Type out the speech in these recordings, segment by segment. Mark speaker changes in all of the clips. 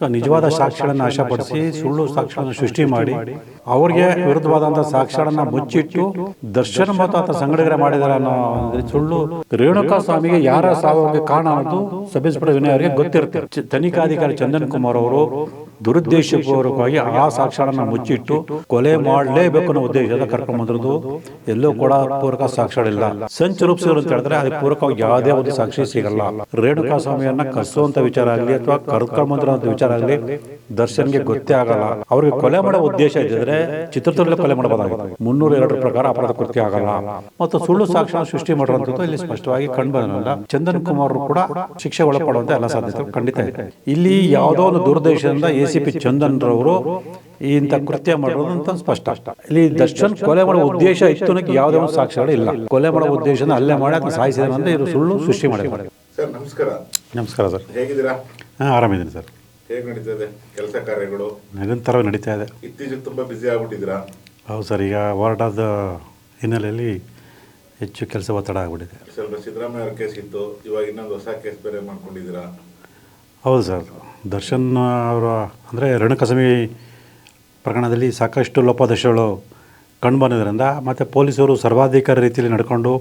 Speaker 1: So ನಿಜವಾದ ಸಾಕ್ಷ್ಯಗಳನ್ನು ನಾಶಪಡಿಸಿ ಸುಳ್ಳು ಸಾಕ್ಷ್ಯಗಳನ್ನು ಸೃಷ್ಟಿ ಮಾಡಿ ಅವ್ರಿಗೆ ವಿರುದ್ಧವಾದಂತಹ ಸಾಕ್ಷ್ಯಗಳನ್ನ ಮುಚ್ಚಿಟ್ಟು ದರ್ಶನ ಮತ್ತು ಆತ ಸಂಘಟನೆ ಮಾಡಿದಾರೆ ಅನ್ನೋ ಸುಳ್ಳು ರೇಣುಕಾ ಸ್ವಾಮಿಗೆ ಯಾರ ಸಾವಿಗೆ ಕಾರಣ ಅನ್ನೋದು ಸಬ್ ಇನ್ಸ್ಪೆಕ್ಟರ್ ವಿನಯ್ ಅವರಿಗೆ ಗೊತ್ತಿರುತ್ತೆ. ತನಿಖಾಧಿಕಾರಿ ಚಂದನ್ ಕುಮಾರ್ ಅವರು ದುರುದ್ದೇಶಪೂರ್ವಕವಾಗಿ ಆ ಸಾಕ್ಷಾಡನ್ನು ಮುಚ್ಚಿಟ್ಟು ಕೊಲೆ ಮಾಡಲೇಬೇಕು ಅನ್ನೋ ಉದ್ದೇಶದ ಕರ್ಕೊಂಡು ಬಂದಿರೋದು ಎಲ್ಲೂ ಕೂಡ ಪೂರಕ ಸಾಕ್ಷ್ಯಗಳಿಲ್ಲ. ಸಂಚು ರೂಪಿಸಿದ್ರು ಅಂತ ಹೇಳಿದ್ರೆ ಅದಕ್ಕೆ ಪೂರಕವಾಗಿ ಯಾವುದೇ ಒಂದು ಸಾಕ್ಷಿ ಸಿಗಲ್ಲ. ರೇಣುಕಾ ಸ್ವಾಮಿಯನ್ನ ಕರೆಸುವಂತ ವಿಚಾರ ಆಗಲಿ ಅಥವಾ ಕರ್ಕೊಂಡು ಬಂದಿರುವಂತ ವಿಚಾರ ಆಗಲಿ ದರ್ಶನ್ಗೆ ಗೊತ್ತೇ ಆಗಲ್ಲ. ಅವ್ರಿಗೆ ಕೊಲೆ ಮಾಡೋ ಉದ್ದೇಶ ಇದ್ದಿದ್ರೆ ಚಿತ್ರದುರ್ಗದಲ್ಲಿ ಕೊಲೆ ಮಾಡಬಹುದಾಗಿದೆ ಮುನ್ನೂರ ಎರಡು ಪ್ರಕಾರ ಅಪರಾಧ ಕೃತ್ಯ ಆಗಲ್ಲ. ಮತ್ತು ಸುಳ್ಳು ಸಾಕ್ಷ್ಯ ಸೃಷ್ಟಿ ಮಾಡಿರುವಂತದ್ದು ಇಲ್ಲಿ ಸ್ಪಷ್ಟವಾಗಿ ಕಂಡು ಚಂದನ್ ಕುಮಾರ್ ಕೂಡ ಶಿಕ್ಷೆ ಒಳಪಡುವಂತ ಎಲ್ಲ ಸಾಧ್ಯತೆ ಖಂಡಿತ ಇದೆ ಇಲ್ಲಿ ಯಾವುದೋ ಒಂದು ದುರುದ್ದೇಶದಿಂದ ಎ ಸಿ ಪಿ ಚಂದನ್ ರವರು ಇಂಥ ಕೃತ್ಯ ಮಾಡೋದು ಅಂತ ಸ್ಪಷ್ಟ. ಇಲ್ಲಿ ದರ್ಶನ್ ಕೊಲೆ ಮಾಡೋ ಉದ್ದೇಶ ಇತ್ತು ಯಾವುದೇ ಒಂದು ಸಾಕ್ಷ್ಯಗಳು ಇಲ್ಲ. ಕೊಲೆ ಮಾಡೋ ಉದ್ದೇಶನ ಅಲ್ಲೇ ಮಾಡಕ್ಕೆ ಸಾಯಿಸಿದ್ರೆ ಸಾಯಿಸಿದ ಅಂದ್ರೆ ಇವರು ಸುಳ್ಳು ಸೃಷ್ಟಿ ಮಾಡಿ
Speaker 2: ಸರ್ ನಮಸ್ಕಾರ.
Speaker 1: ನಮಸ್ಕಾರ ಸರ್.
Speaker 2: ಹೇಗಿದ್ದೀರಾ?
Speaker 1: ಹಾಂ ಆರಾಮಿದ್ದೀನಿ ಸರ್.
Speaker 2: ಹೇಗೆ ಇದೆ ಕೆಲಸ ಕಾರ್ಯಗಳು?
Speaker 1: ನಿರಂತರವಾಗಿ ನಡೀತಾ ಇದೆ.
Speaker 2: ಇತ್ತೀಚೆಗೆ ತುಂಬಾ ಬ್ಯುಸಿ ಆಗ್ಬಿಟ್ಟಿದ್ದೀರಾ?
Speaker 1: ಹೌದು ಸರ್ ಈಗ ಹೋರಾಟದ ಹಿನ್ನೆಲೆಯಲ್ಲಿ ಹೆಚ್ಚು ಕೆಲಸ ಒತ್ತಡ ಆಗ್ಬಿಟ್ಟಿದೆ.
Speaker 2: ಸ್ವಲ್ಪ ಸಿದ್ದರಾಮಯ್ಯ ಅವ್ರ ಕೇಸ್ ಇತ್ತು. ಇವಾಗ ಇನ್ನೊಂದು ಹೊಸ ಕೇಸ್ ಬೇರೆ ಮಾಡ್ಕೊಂಡಿದ್ದೀರಾ?
Speaker 1: ಹೌದು ಸರ್. ದರ್ಶನ್ ಅವರ ಅಂದರೆ ರಣಕಸಮಿ ಪ್ರಕರಣದಲ್ಲಿ ಸಾಕಷ್ಟು ಲೋಪದೋಷಗಳು ಕಂಡು ಬಂದಿದ್ದರಿಂದ ಮತ್ತು ಪೊಲೀಸರು ಸರ್ವಾಧಿಕಾರಿ ರೀತಿಯಲ್ಲಿ ನಡ್ಕೊಂಡು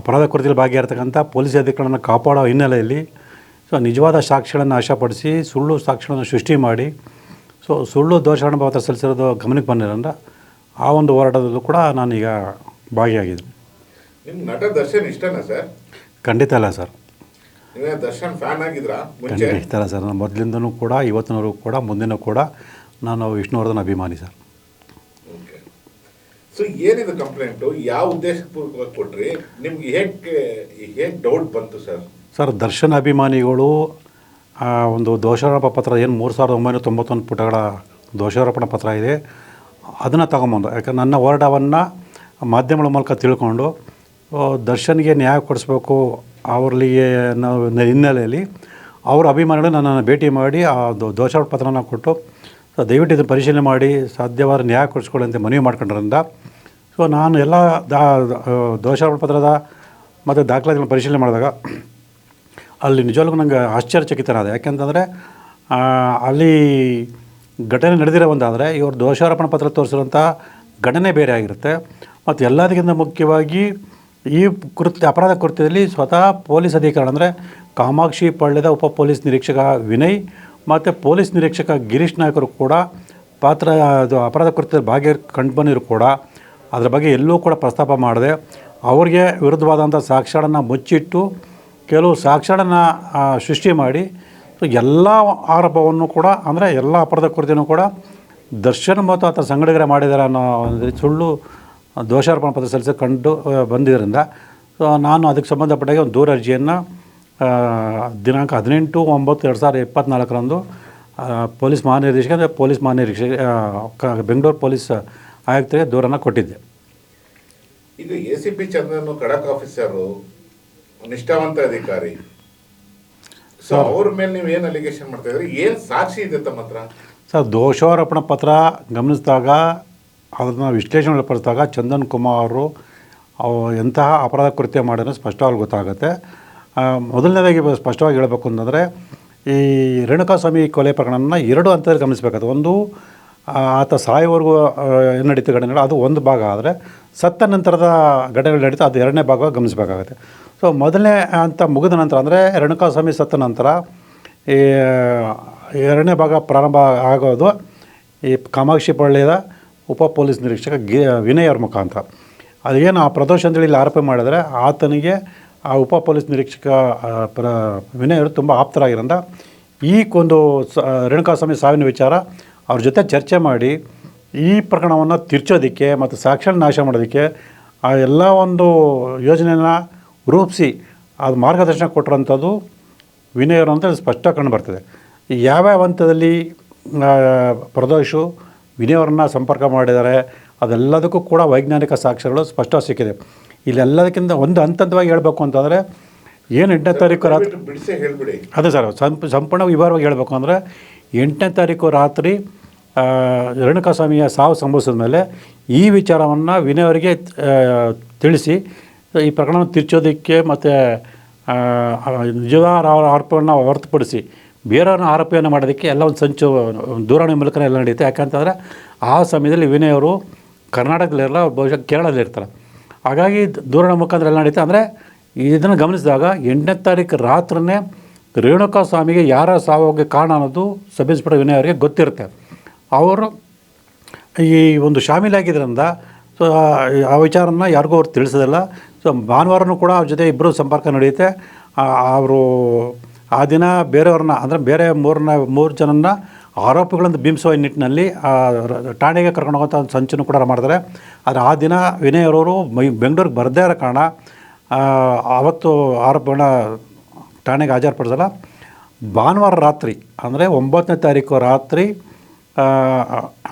Speaker 1: ಅಪರಾಧ ಕೃತಿಯಲ್ಲಿ ಭಾಗಿಯಾಗಿರ್ತಕ್ಕಂಥ ಪೊಲೀಸ್ ಅಧಿಕಾರಿಗಳನ್ನು ಕಾಪಾಡೋ ಹಿನ್ನೆಲೆಯಲ್ಲಿ ಸೊ ನಿಜವಾದ ಸಾಕ್ಷಿಗಳನ್ನು ಆಶಾಪಡಿಸಿ ಸುಳ್ಳು ಸಾಕ್ಷಿಗಳನ್ನು ಸೃಷ್ಟಿ ಮಾಡಿ ಸೊ ಸುಳ್ಳು ದೋಷಾರಣ ಪತ್ರ ಸಲ್ಲಿಸಿರೋದು ಗಮನಕ್ಕೆ ಬಂದಿರೋದ್ರಿಂದ ಆ ಒಂದು ಹೋರಾಟದಲ್ಲೂ ಕೂಡ ನಾನೀಗ ಭಾಗಿಯಾಗಿದ್ದೀನಿ.
Speaker 2: ನಿಮ್ಮ ನಟ ದರ್ಶನ್ ಇಷ್ಟನಾ ಸರ್?
Speaker 1: ಖಂಡಿತ ಅಲ್ಲ ಸರ್.
Speaker 2: ನೀವೇ ದರ್ಶನ್ ಫ್ಯಾನ್ ಆಗಿದ್ರಾ ಮುಂಚೆ?
Speaker 1: ಸರ್. ನಾನು ಮೊದಲಿಂದನೂ ಕೂಡ ಇವತ್ತಿನವರೆಗೂ ಕೂಡ ಮುಂದಿನ ಕೂಡ ನಾನು ವಿಷ್ಣುವರ್ಧನ್ ಅಭಿಮಾನಿ ಸರ್.
Speaker 2: ಓಕೆ. ಸೊ ಏನಿದು ಕಂಪ್ಲೇಂಟು ಯಾವ ಉದ್ದೇಶಪೂರ್ವಕವಾಗಿ ಕೊಟ್ರಿ? ನಿಮ್ಗೆ ಹೇಗೆ ಹೇಗೆ ಡೌಟ್ ಬಂತು ಸರ್?
Speaker 1: ಸರ್ ದರ್ಶನ್ ಅಭಿಮಾನಿಗಳು ಆ, ಒಂದು ದೋಷಾರೋಪ ಪತ್ರ ಏನು ಮೂರು ಸಾವಿರದ ಒಂಬೈನೂರ ತೊಂಬತ್ತೊಂದು ಪುಟಗಳ ದೋಷಾರೋಪಣ ಪತ್ರ ಇದೆ. ಅದನ್ನು ತಗೊಂಬಂದು. ಯಾಕಂದ್ರೆ ನನ್ನ ಹೋರಾಟವನ್ನು ಮಾಧ್ಯಮಗಳ ಮೂಲಕ ತಿಳ್ಕೊಂಡು ದರ್ಶನ್ಗೆ ನ್ಯಾಯ ಕೊಡಿಸ್ಬೇಕು ಅವರಿಗೆ ನಾವು ಹಿನ್ನೆಲೆಯಲ್ಲಿ ಅವರ ಅಭಿಮಾನಿಗಳು ನನ್ನನ್ನು ಭೇಟಿ ಮಾಡಿ ಆ ದೋಷಾರೋಪ ಪತ್ರನ ಕೊಟ್ಟು ದಯವಿಟ್ಟು ಇದನ್ನು ಪರಿಶೀಲನೆ ಮಾಡಿ ಸಾಧ್ಯವಾದ ನ್ಯಾಯ ಕೊಡಿಸ್ಕೊಳ್ಳಿ ಅಂತ ಮನವಿ ಮಾಡ್ಕೊಂಡ್ರಿಂದ, ಸೊ ನಾನು ಎಲ್ಲ ದಾ ದೋಷಾರೋಪ ಪತ್ರದ ಮತ್ತು ದಾಖಲಾತಿಗಳನ್ನ ಪರಿಶೀಲನೆ ಮಾಡಿದಾಗ, ಅಲ್ಲಿ ನಿಜವಾಗ್ಲೂ ನನಗೆ ಆಶ್ಚರ್ಯಚಕಿತನಾದ. ಯಾಕೆಂತಂದರೆ ಅಲ್ಲಿ ಘಟನೆ ನಡೆದಿರೋ ಒಂದಾದರೆ, ಇವರು ದೋಷಾರೋಪಣ ಪತ್ರ ತೋರಿಸಿರುವಂಥ ಘಟನೆ ಬೇರೆ ಆಗಿರುತ್ತೆ. ಮತ್ತು ಎಲ್ಲದಕ್ಕಿಂತ ಮುಖ್ಯವಾಗಿ ಈ ಕೃತ್ಯ, ಅಪರಾಧ ಕೃತ್ಯದಲ್ಲಿ ಸ್ವತಃ ಪೊಲೀಸ್ ಅಧಿಕಾರಿ, ಅಂದರೆ ಕಾಮಾಕ್ಷಿ ಪಳ್ಳ್ಯದ ಉಪ ಪೊಲೀಸ್ ನಿರೀಕ್ಷಕ ವಿನಯ್, ಮತ್ತು ಪೊಲೀಸ್ ನಿರೀಕ್ಷಕ ಗಿರೀಶ್ ನಾಯಕರು ಕೂಡ ಪಾತ್ರ, ಅದು ಅಪರಾಧ ಕೃತ್ಯದ ಭಾಗ್ಯ ಕಂಡು ಬಂದಿರು ಕೂಡ ಅದರ ಬಗ್ಗೆ ಎಲ್ಲೂ ಕೂಡ ಪ್ರಸ್ತಾಪ ಮಾಡಿದೆ ಅವ್ರಿಗೆ ವಿರುದ್ಧವಾದಂಥ ಸಾಕ್ಷ್ಯಗಳನ್ನು ಮುಚ್ಚಿಟ್ಟು ಕೆಲವು ಸಾಕ್ಷ್ಯಗಳನ್ನು ಸೃಷ್ಟಿ ಮಾಡಿ ಎಲ್ಲ ಆರೋಪವನ್ನು ಕೂಡ, ಅಂದರೆ ಎಲ್ಲ ಅಪರಾಧ ಕೃತ್ಯನೂ ಕೂಡ ದರ್ಶನ್ ಮತ್ತು ಆತ ಸಂಘಟಕರೇ ಮಾಡಿದ್ದಾರೆ ಅನ್ನೋ ಸುಳ್ಳು ದೋಷಾರೋಪಣ ಪತ್ರ ಸಲ್ಲಿಸಿ ಕಂಡು ಬಂದಿದ್ದರಿಂದ ಸೊ ನಾನು ಅದಕ್ಕೆ ಸಂಬಂಧಪಟ್ಟಾಗಿ ಒಂದು ದೂರ ಅರ್ಜಿಯನ್ನು ದಿನಾಂಕ ಹದಿನೆಂಟು ಒಂಬತ್ತು ಎರಡು ಸಾವಿರದ ಇಪ್ಪತ್ತ್ನಾಲ್ಕರಂದು ಪೊಲೀಸ್ ಮಹಾನಿರ್ದೇಶಕ ಅಂದರೆ ಪೊಲೀಸ್ ಮಹಾನಿರೀಕ್ಷಕ ಬೆಂಗಳೂರು ಪೊಲೀಸ್ ಆಯುಕ್ತರಿಗೆ ದೂರನ್ನು ಕೊಟ್ಟಿದ್ದೆ.
Speaker 2: ಇದು ಎ ಸಿ ಪಿ ಚಂದ್ರನ್ ಖಡಕ್ ಆಫೀಸರು ನಿಷ್ಠಾವಂತ ಅಧಿಕಾರಿ. ಸೊ ಅವ್ರ ಮೇಲೆ ನೀವು ಏನು ಅಲಿಗೇಷನ್ ಮಾಡ್ತಾ ಇದ್ರಿ ಏನು ಸಾಕ್ಷಿ ಇದೆ ತಮ್ಮ ಹತ್ರ?
Speaker 1: ಸರ್ ದೋಷಾರೋಪಣ ಪತ್ರ ಗಮನಿಸಿದಾಗ ಅದನ್ನು ವಿಶ್ಲೇಷಣೆ ಒಳಪಡಿಸಿದಾಗ ಚಂದನ್ ಕುಮಾರ್ ಎಂತಹ ಅಪರಾಧ ಕೃತ್ಯ ಮಾಡಿದ್ರೆ ಸ್ಪಷ್ಟವಾಗಿ ಗೊತ್ತಾಗುತ್ತೆ. ಮೊದಲನೇದಾಗಿ ಸ್ಪಷ್ಟವಾಗಿ ಹೇಳಬೇಕು ಅಂತಂದರೆ ಈ ರೇಣುಕಾಸ್ವಾಮಿ ಕೊಲೆ ಪ್ರಕರಣನ ಎರಡು ಹಂತದಲ್ಲಿ ಗಮನಿಸಬೇಕಾಗುತ್ತೆ ಒಂದು ಆತ ಸಾಯೋವರೆಗೂ ಆ, ಏನು ನಡೀತು ಘಟನೆಗಳು ಅದು ಒಂದು ಭಾಗ ಆದರೆ ಸತ್ತ ನಂತರದ ಘಟನೆಗಳು ನಡೀತು ಅದು ಎರಡನೇ ಭಾಗ ಗಮನಿಸಬೇಕಾಗುತ್ತೆ. ಸೊ ಮೊದಲನೇ ಅಂತ ಮುಗಿದ ನಂತರ ಅಂದರೆ ರೇಣುಕಾಸ್ವಾಮಿ ಸತ್ತ ನಂತರ ಈ ಎರಡನೇ ಭಾಗ ಪ್ರಾರಂಭ ಆಗೋದು ಈ ಕಾಮಾಕ್ಷಿ ಪಳ್ಳಿಯ ಉಪ ಪೊಲೀಸ್ ನಿರೀಕ್ಷಕ ಗಿ ವಿನಯ್ ಅವ್ರ ಮುಖಾಂತರ. ಅದೇನು ಆ ಪ್ರದೋಷ ಅಂತೇಳಿ ಇಲ್ಲಿ ಆರೋಪ ಮಾಡಿದ್ರೆ ಆತನಿಗೆ ಆ ಉಪ ಪೊಲೀಸ್ ನಿರೀಕ್ಷಕ ಪ್ರ, ವಿನಯ್ ಅವರು ತುಂಬ ಆಪ್ತರಾಗಿರೋದ ಈ ಒಂದು ಸ ರೇಣುಕಾಸ್ವಾಮಿ ಸಾವಿನ ವಿಚಾರ ಅವ್ರ ಜೊತೆ ಚರ್ಚೆ ಮಾಡಿ ಈ ಪ್ರಕರಣವನ್ನು ತಿರ್ಚೋದಕ್ಕೆ ಮತ್ತು ಸಾಕ್ಷ್ಯ ನಾಶ ಮಾಡೋದಕ್ಕೆ ಆ ಎಲ್ಲ ಒಂದು ಯೋಜನೆಯನ್ನು ರೂಪಿಸಿ ಅದು ಮಾರ್ಗದರ್ಶನ ಕೊಟ್ಟಿರೋಂಥದ್ದು ವಿನಯ್ ಅವರು ಅಂತ ಸ್ಪಷ್ಟ ಕಂಡು ಬರ್ತದೆ. ಯಾವ್ಯಾವ ಹಂತದಲ್ಲಿ ಪ್ರದೋಷು ವಿನಯ್ ಅವ್ರನ್ನ ಸಂಪರ್ಕ ಮಾಡಿದ್ದಾರೆ. ಅದೆಲ್ಲದಕ್ಕೂ ಕೂಡ ವೈಜ್ಞಾನಿಕ ಸಾಕ್ಷ್ಯಗಳು ಸ್ಪಷ್ಟ ಸಿಕ್ಕಿದೆ. ಇಲ್ಲೆಲ್ಲದಕ್ಕಿಂತ ಒಂದು ಹಂತವಾಗಿ ಹೇಳಬೇಕು ಅಂತಂದರೆ ಏನು ಎಂಟನೇ ತಾರೀಕು ರಾತ್ರಿ
Speaker 2: ಹೇಳ್ಬಿಡಿ.
Speaker 1: ಅದೇ ಸರ್ ಸಂಪ್ ಸಂಪೂರ್ಣ ವಿವರವಾಗಿ ಹೇಳಬೇಕು ಅಂದರೆ ಎಂಟನೇ ತಾರೀಕು ರಾತ್ರಿ ರೇಣುಕಾಸ್ವಾಮಿಯ ಸಾವು ಸಂಭವಿಸಿದ ಮೇಲೆ ಈ ವಿಚಾರವನ್ನು ವಿನಯವರಿಗೆ ತಿಳಿಸಿ ಈ ಪ್ರಕರಣ ತಿರ್ಚೋದಕ್ಕೆ ಮತ್ತು ನಿಜವಾದ ಆರೋಪವನ್ನು ಹೊರತುಪಡಿಸಿ ಬೇರೆಯವ್ರನ್ನ ಆರೋಪಿಯನ್ನು ಮಾಡೋದಕ್ಕೆ ಎಲ್ಲ ಒಂದು ಸಂಚು, ದೂರವಾಣಿ ಮೂಲಕ ಎಲ್ಲ ನಡೆಯುತ್ತೆ. ಯಾಕಂತಂದರೆ ಆ ಸಮಯದಲ್ಲಿ ವಿನಯ್ ಅವರು ಕರ್ನಾಟಕದಲ್ಲಿರಲ್ಲ ಅವ್ರು ಬಹುಶಃ ಕೇರಳದಲ್ಲಿ ಇರ್ತಾರೆ. ಹಾಗಾಗಿ ದೂರವಾಣಿ ಮುಖಾಂತರ ಎಲ್ಲ ನಡೀತಾ ಅಂದರೆ ಇದನ್ನು ಗಮನಿಸಿದಾಗ ಎಂಟನೇ ತಾರೀಕು ರಾತ್ರಿನೇ ರೇಣುಕಾ ಸ್ವಾಮಿಗೆ ಯಾರ ಸಾವೋಗೆ ಕಾರಣ ಅನ್ನೋದು ಸಬ್ ಇನ್ಸ್ಪೆಕ್ಟರ್ ವಿನಯ್ ಅವರಿಗೆ ಗೊತ್ತಿರುತ್ತೆ. ಅವರು ಈ ಒಂದು ಶಾಮೀಲಾಗಿದ್ದರಿಂದ ಸೊ ಆ ವಿಚಾರನ ಯಾರಿಗೂ ಅವ್ರು ತಿಳಿಸೋದಿಲ್ಲ. ಸೊ ಭಾನುವಾರನೂ ಕೂಡ ಅವ್ರ ಜೊತೆ ಇಬ್ಬರು ಸಂಪರ್ಕ ನಡೆಯುತ್ತೆ. ಅವರು ಆ ದಿನ ಬೇರೆಯವ್ರನ್ನ, ಅಂದರೆ ಬೇರೆ ಮೂರನ್ನ ಮೂರು ಜನನ್ನ ಆರೋಪಿಗಳನ್ನು ಬಿಂಬಿಸುವ ನಿಟ್ಟಿನಲ್ಲಿ ಠಾಣೆಗೆ ಕರ್ಕೊಂಡು ಹೋಗೋಂಥ ಒಂದು ಸಂಚನ್ನು ಕೂಡ ಮಾಡ್ತಾರೆ. ಆದರೆ ಆ ದಿನ ವಿನಯ್ ಅವರವರು ಮೈ, ಬೆಂಗಳೂರಿಗೆ ಬರದೇ ಇರೋ ಕಾರಣ ಆವತ್ತು ಆರೋಪಿಗಳನ್ನ ಠಾಣೆಗೆ ಹಾಜರುಪಡಿಸಲ್ಲ. ಭಾನುವಾರ ರಾತ್ರಿ, ಅಂದರೆ ಒಂಬತ್ತನೇ ತಾರೀಕು ರಾತ್ರಿ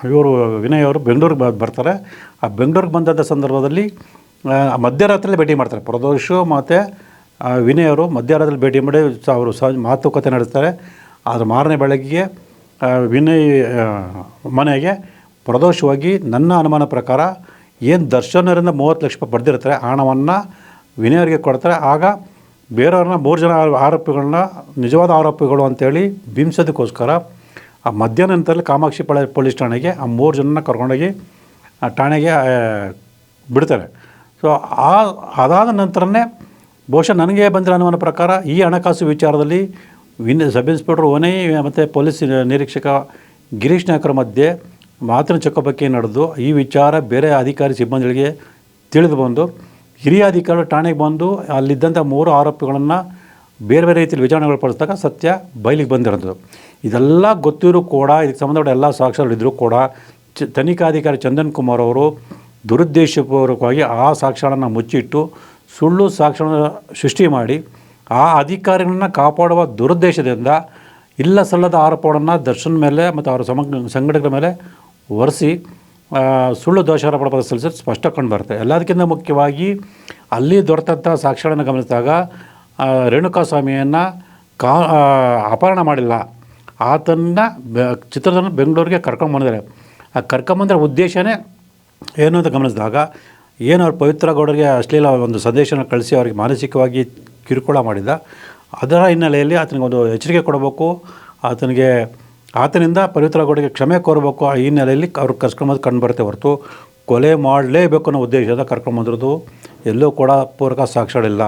Speaker 1: ಇವರು ವಿನಯ್ ಅವರು ಬೆಂಗಳೂರಿಗೆ ಬರ್ತಾರೆ. ಆ ಬೆಂಗಳೂರಿಗೆ ಬಂದಂಥ ಸಂದರ್ಭದಲ್ಲಿ ಮಧ್ಯರಾತ್ರಿಯಲ್ಲಿ ಭೇಟಿ ಮಾಡ್ತಾರೆ. ಪ್ರದೋಷು ಮತ್ತು ವಿನಯ್ ಅವರು ಮಧ್ಯಾಹ್ನದಲ್ಲಿ ಭೇಟಿ ಮಾಡಿ ಅವರು ಸಹ ಮಾತುಕತೆ ನಡೆಸ್ತಾರೆ. ಆದರೆ ಮಾರನೇ ಬೆಳಗ್ಗೆ ವಿನಯ್ ಮನೆಗೆ ಪ್ರದೋಷವಾಗಿ ನನ್ನ ಅನುಮಾನ ಪ್ರಕಾರ ಏನು ದರ್ಶನರಿಂದ ಮೂವತ್ತು ಲಕ್ಷ ರೂಪಾಯಿ ಪಡೆದಿರ್ತಾರೆ ಹಣವನ್ನು ವಿನಯ್ ಅವರಿಗೆ ಕೊಡ್ತಾರೆ. ಆಗ ಬೇರೆಯವ್ರನ್ನ ಮೂರು ಜನ ಆರೋಪಿಗಳನ್ನ, ನಿಜವಾದ ಆರೋಪಿಗಳು ಅಂತೇಳಿ ಬಿಂಬಿಸೋದಕ್ಕೋಸ್ಕರ ಆ ಮಧ್ಯಾಹ್ನ ನಂತರದಲ್ಲಿ ಕಾಮಾಕ್ಷಿ ಪಳ ಪೊಲೀಸ್ ಠಾಣೆಗೆ ಆ ಮೂರು ಜನನ ಕರ್ಕೊಂಡೋಗಿ ಆ ಠಾಣೆಗೆ ಬಿಡ್ತಾರೆ. ಸೊ ಆ, ಅದಾದ ನಂತರನೇ ಬಹುಶಃ ನನಗೆ ಬಂದಿರೋ ಅನುಮಾನ ಪ್ರಕಾರ ಈ ಹಣಕಾಸು ವಿಚಾರದಲ್ಲಿ ವಿನ್, ಸಬ್ ಇನ್ಸ್ಪೆಕ್ಟರ್ ಓನೇ ಮತ್ತು ಪೊಲೀಸ್ ನಿರೀಕ್ಷಕ ಗಿರೀಶ್ ನಾಯಕರ ಮಧ್ಯೆ ಮಾತಿನ ಚಕ್ಕಬಕ್ಕೆ ನಡೆದು ಈ ವಿಚಾರ ಬೇರೆ ಅಧಿಕಾರಿ ಸಿಬ್ಬಂದಿಗಳಿಗೆ ತಿಳಿದು ಬಂದು, ಹಿರಿಯ ಅಧಿಕಾರಿಗಳು ಠಾಣೆಗೆ ಬಂದು ಅಲ್ಲಿದ್ದಂಥ ಮೂರು ಆರೋಪಿಗಳನ್ನು ಬೇರೆ ಬೇರೆ ರೀತಿಯಲ್ಲಿ ವಿಚಾರಣೆಗಳು ಪಡಿಸಿದಾಗ ಸತ್ಯ ಬಯಲಿಗೆ ಬಂದಿರೋದು. ಇದೆಲ್ಲ ಗೊತ್ತಿರೂ ಕೂಡ, ಇದಕ್ಕೆ ಸಂಬಂಧಪಟ್ಟ ಎಲ್ಲ ಸಾಕ್ಷ್ಯಗಳಿದ್ದರೂ ಕೂಡ ಚ, ತನಿಖಾಧಿಕಾರಿ ಚಂದನ್ ಕುಮಾರ್ ಅವರು ದುರುದ್ದೇಶಪೂರ್ವಕವಾಗಿ ಆ ಸಾಕ್ಷ್ಯಗಳನ್ನು ಮುಚ್ಚಿಟ್ಟು ಸುಳ್ಳು ಸಾಕ್ಷ್ಯಗಳನ್ನು ಸೃಷ್ಟಿ ಮಾಡಿ ಆ ಅಧಿಕಾರಿಗಳನ್ನ ಕಾಪಾಡುವ ದುರುದ್ದೇಶದಿಂದ ಇಲ್ಲ ಸಲ್ಲದ ಆರೋಪಗಳನ್ನು ದರ್ಶನ್ ಮೇಲೆ ಮತ್ತು ಅವರ ಸಮ ಸಂಘಟನೆಗಳ ಮೇಲೆ ಒರೆಸಿ ಸುಳ್ಳು ದೋಷಾರೋಪಣ ಪತ್ರ ಸಲ್ಲಿಸೋದು ಸ್ಪಷ್ಟ ಕಂಡುಬರುತ್ತೆ ಎಲ್ಲದಕ್ಕಿಂತ ಮುಖ್ಯವಾಗಿ ಅಲ್ಲಿ ದೊರೆತಂಥ ಸಾಕ್ಷ್ಯಗಳನ್ನು ಗಮನಿಸಿದಾಗ ರೇಣುಕಾ ರೇಣುಕಾಸ್ವಾಮಿಯನ್ನು ಕಾ ಅಪಹರಣ ಮಾಡಿಲ್ಲ. ಆತನ ಚಿತ್ರದುರ್ಗ ಬೆಂಗಳೂರಿಗೆ ಕರ್ಕೊಂಬಂದಿದ್ದಾರೆ. ಆ ಕರ್ಕೊಂಬಂದಿರೋ ಉದ್ದೇಶನೇ ಏನು ಅಂತ ಗಮನಿಸಿದಾಗ ಏನು ಅವ್ರು ಪವಿತ್ರ ಗೌಡರಿಗೆ ಅಶ್ಲೀಲ ಒಂದು ಸಂದೇಶನ ಕಳಿಸಿ ಅವರಿಗೆ ಮಾನಸಿಕವಾಗಿ ಕಿರುಕುಳ ಮಾಡಿದ, ಅದರ ಹಿನ್ನೆಲೆಯಲ್ಲಿ ಆತನಿಗೆ ಒಂದು ಎಚ್ಚರಿಕೆ ಕೊಡಬೇಕು, ಆತನಿಗೆ, ಆತನಿಂದ ಪವಿತ್ರ ಗೌಡರಿಗೆ ಕ್ಷಮೆ ಕೋರಬೇಕು, ಆ ಹಿನ್ನೆಲೆಯಲ್ಲಿ ಅವ್ರು ಕರ್ಕೊಂಬಂದು ಕಂಡು ಬರುತ್ತೆ ಹೊರತು ಕೊಲೆ ಮಾಡಲೇಬೇಕು ಅನ್ನೋ ಉದ್ದೇಶದ ಕರ್ಕೊಂಬಂದಿರೋದು ಎಲ್ಲೂ ಕೂಡ ಪೂರಕ ಸಾಕ್ಷಿಗಳಿಲ್ಲ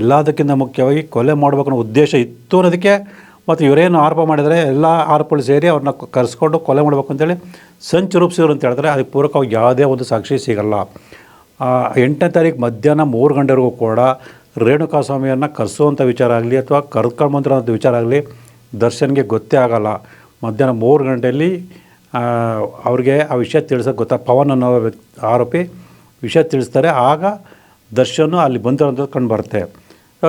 Speaker 1: ಎಲ್ಲದಕ್ಕಿಂತ ಮುಖ್ಯವಾಗಿ ಕೊಲೆ ಮಾಡಬೇಕು ಅನ್ನೋ ಉದ್ದೇಶ ಇತ್ತು ಅನ್ನೋದಕ್ಕೆ ಮತ್ತು ಇವರೇನು ಆರೋಪ ಮಾಡಿದರೆ ಎಲ್ಲ ಆರೋಪಗಳು ಸೇರಿ ಅವ್ರನ್ನ ಕರೆಸ್ಕೊಂಡು ಕೊಲೆ ಮಾಡಬೇಕು ಅಂತೇಳಿ ಸಂಚು ರೂಪಿಸಿದ್ರು ಅಂತ ಹೇಳಿದ್ರೆ ಅದಕ್ಕೆ ಪೂರಕವಾಗಿ ಯಾವುದೇ ಒಂದು ಸಾಕ್ಷಿ ಸಿಗಲ್ಲ. ಎಂಟನೇ ತಾರೀಕು ಮಧ್ಯಾಹ್ನ ಮೂರು ಗಂಟೆವರೆಗೂ ಕೂಡ ರೇಣುಕಾಸ್ವಾಮಿಯನ್ನು ಕರೆಸುವಂಥ ವಿಚಾರ ಆಗಲಿ ಅಥವಾ ಕರ್ಕೊಂಬಂದಿರೋಂಥ ವಿಚಾರ ಆಗಲಿ ದರ್ಶನ್ಗೆ ಗೊತ್ತೇ ಆಗಲ್ಲ. ಮಧ್ಯಾಹ್ನ ಮೂರು ಗಂಟೆಯಲ್ಲಿ ಅವ್ರಿಗೆ ಆ ವಿಷಯ ತಿಳಿಸೋಕೆ ಗೊತ್ತಾ, ಪವನ್ ಅನ್ನೋ ಆರೋಪಿ ವಿಷಯ ತಿಳಿಸ್ತಾರೆ. ಆಗ ದರ್ಶನ್ ಅಲ್ಲಿ ಬಂದಿರೋಂಥದ್ದು ಕಂಡು ಬರುತ್ತೆ.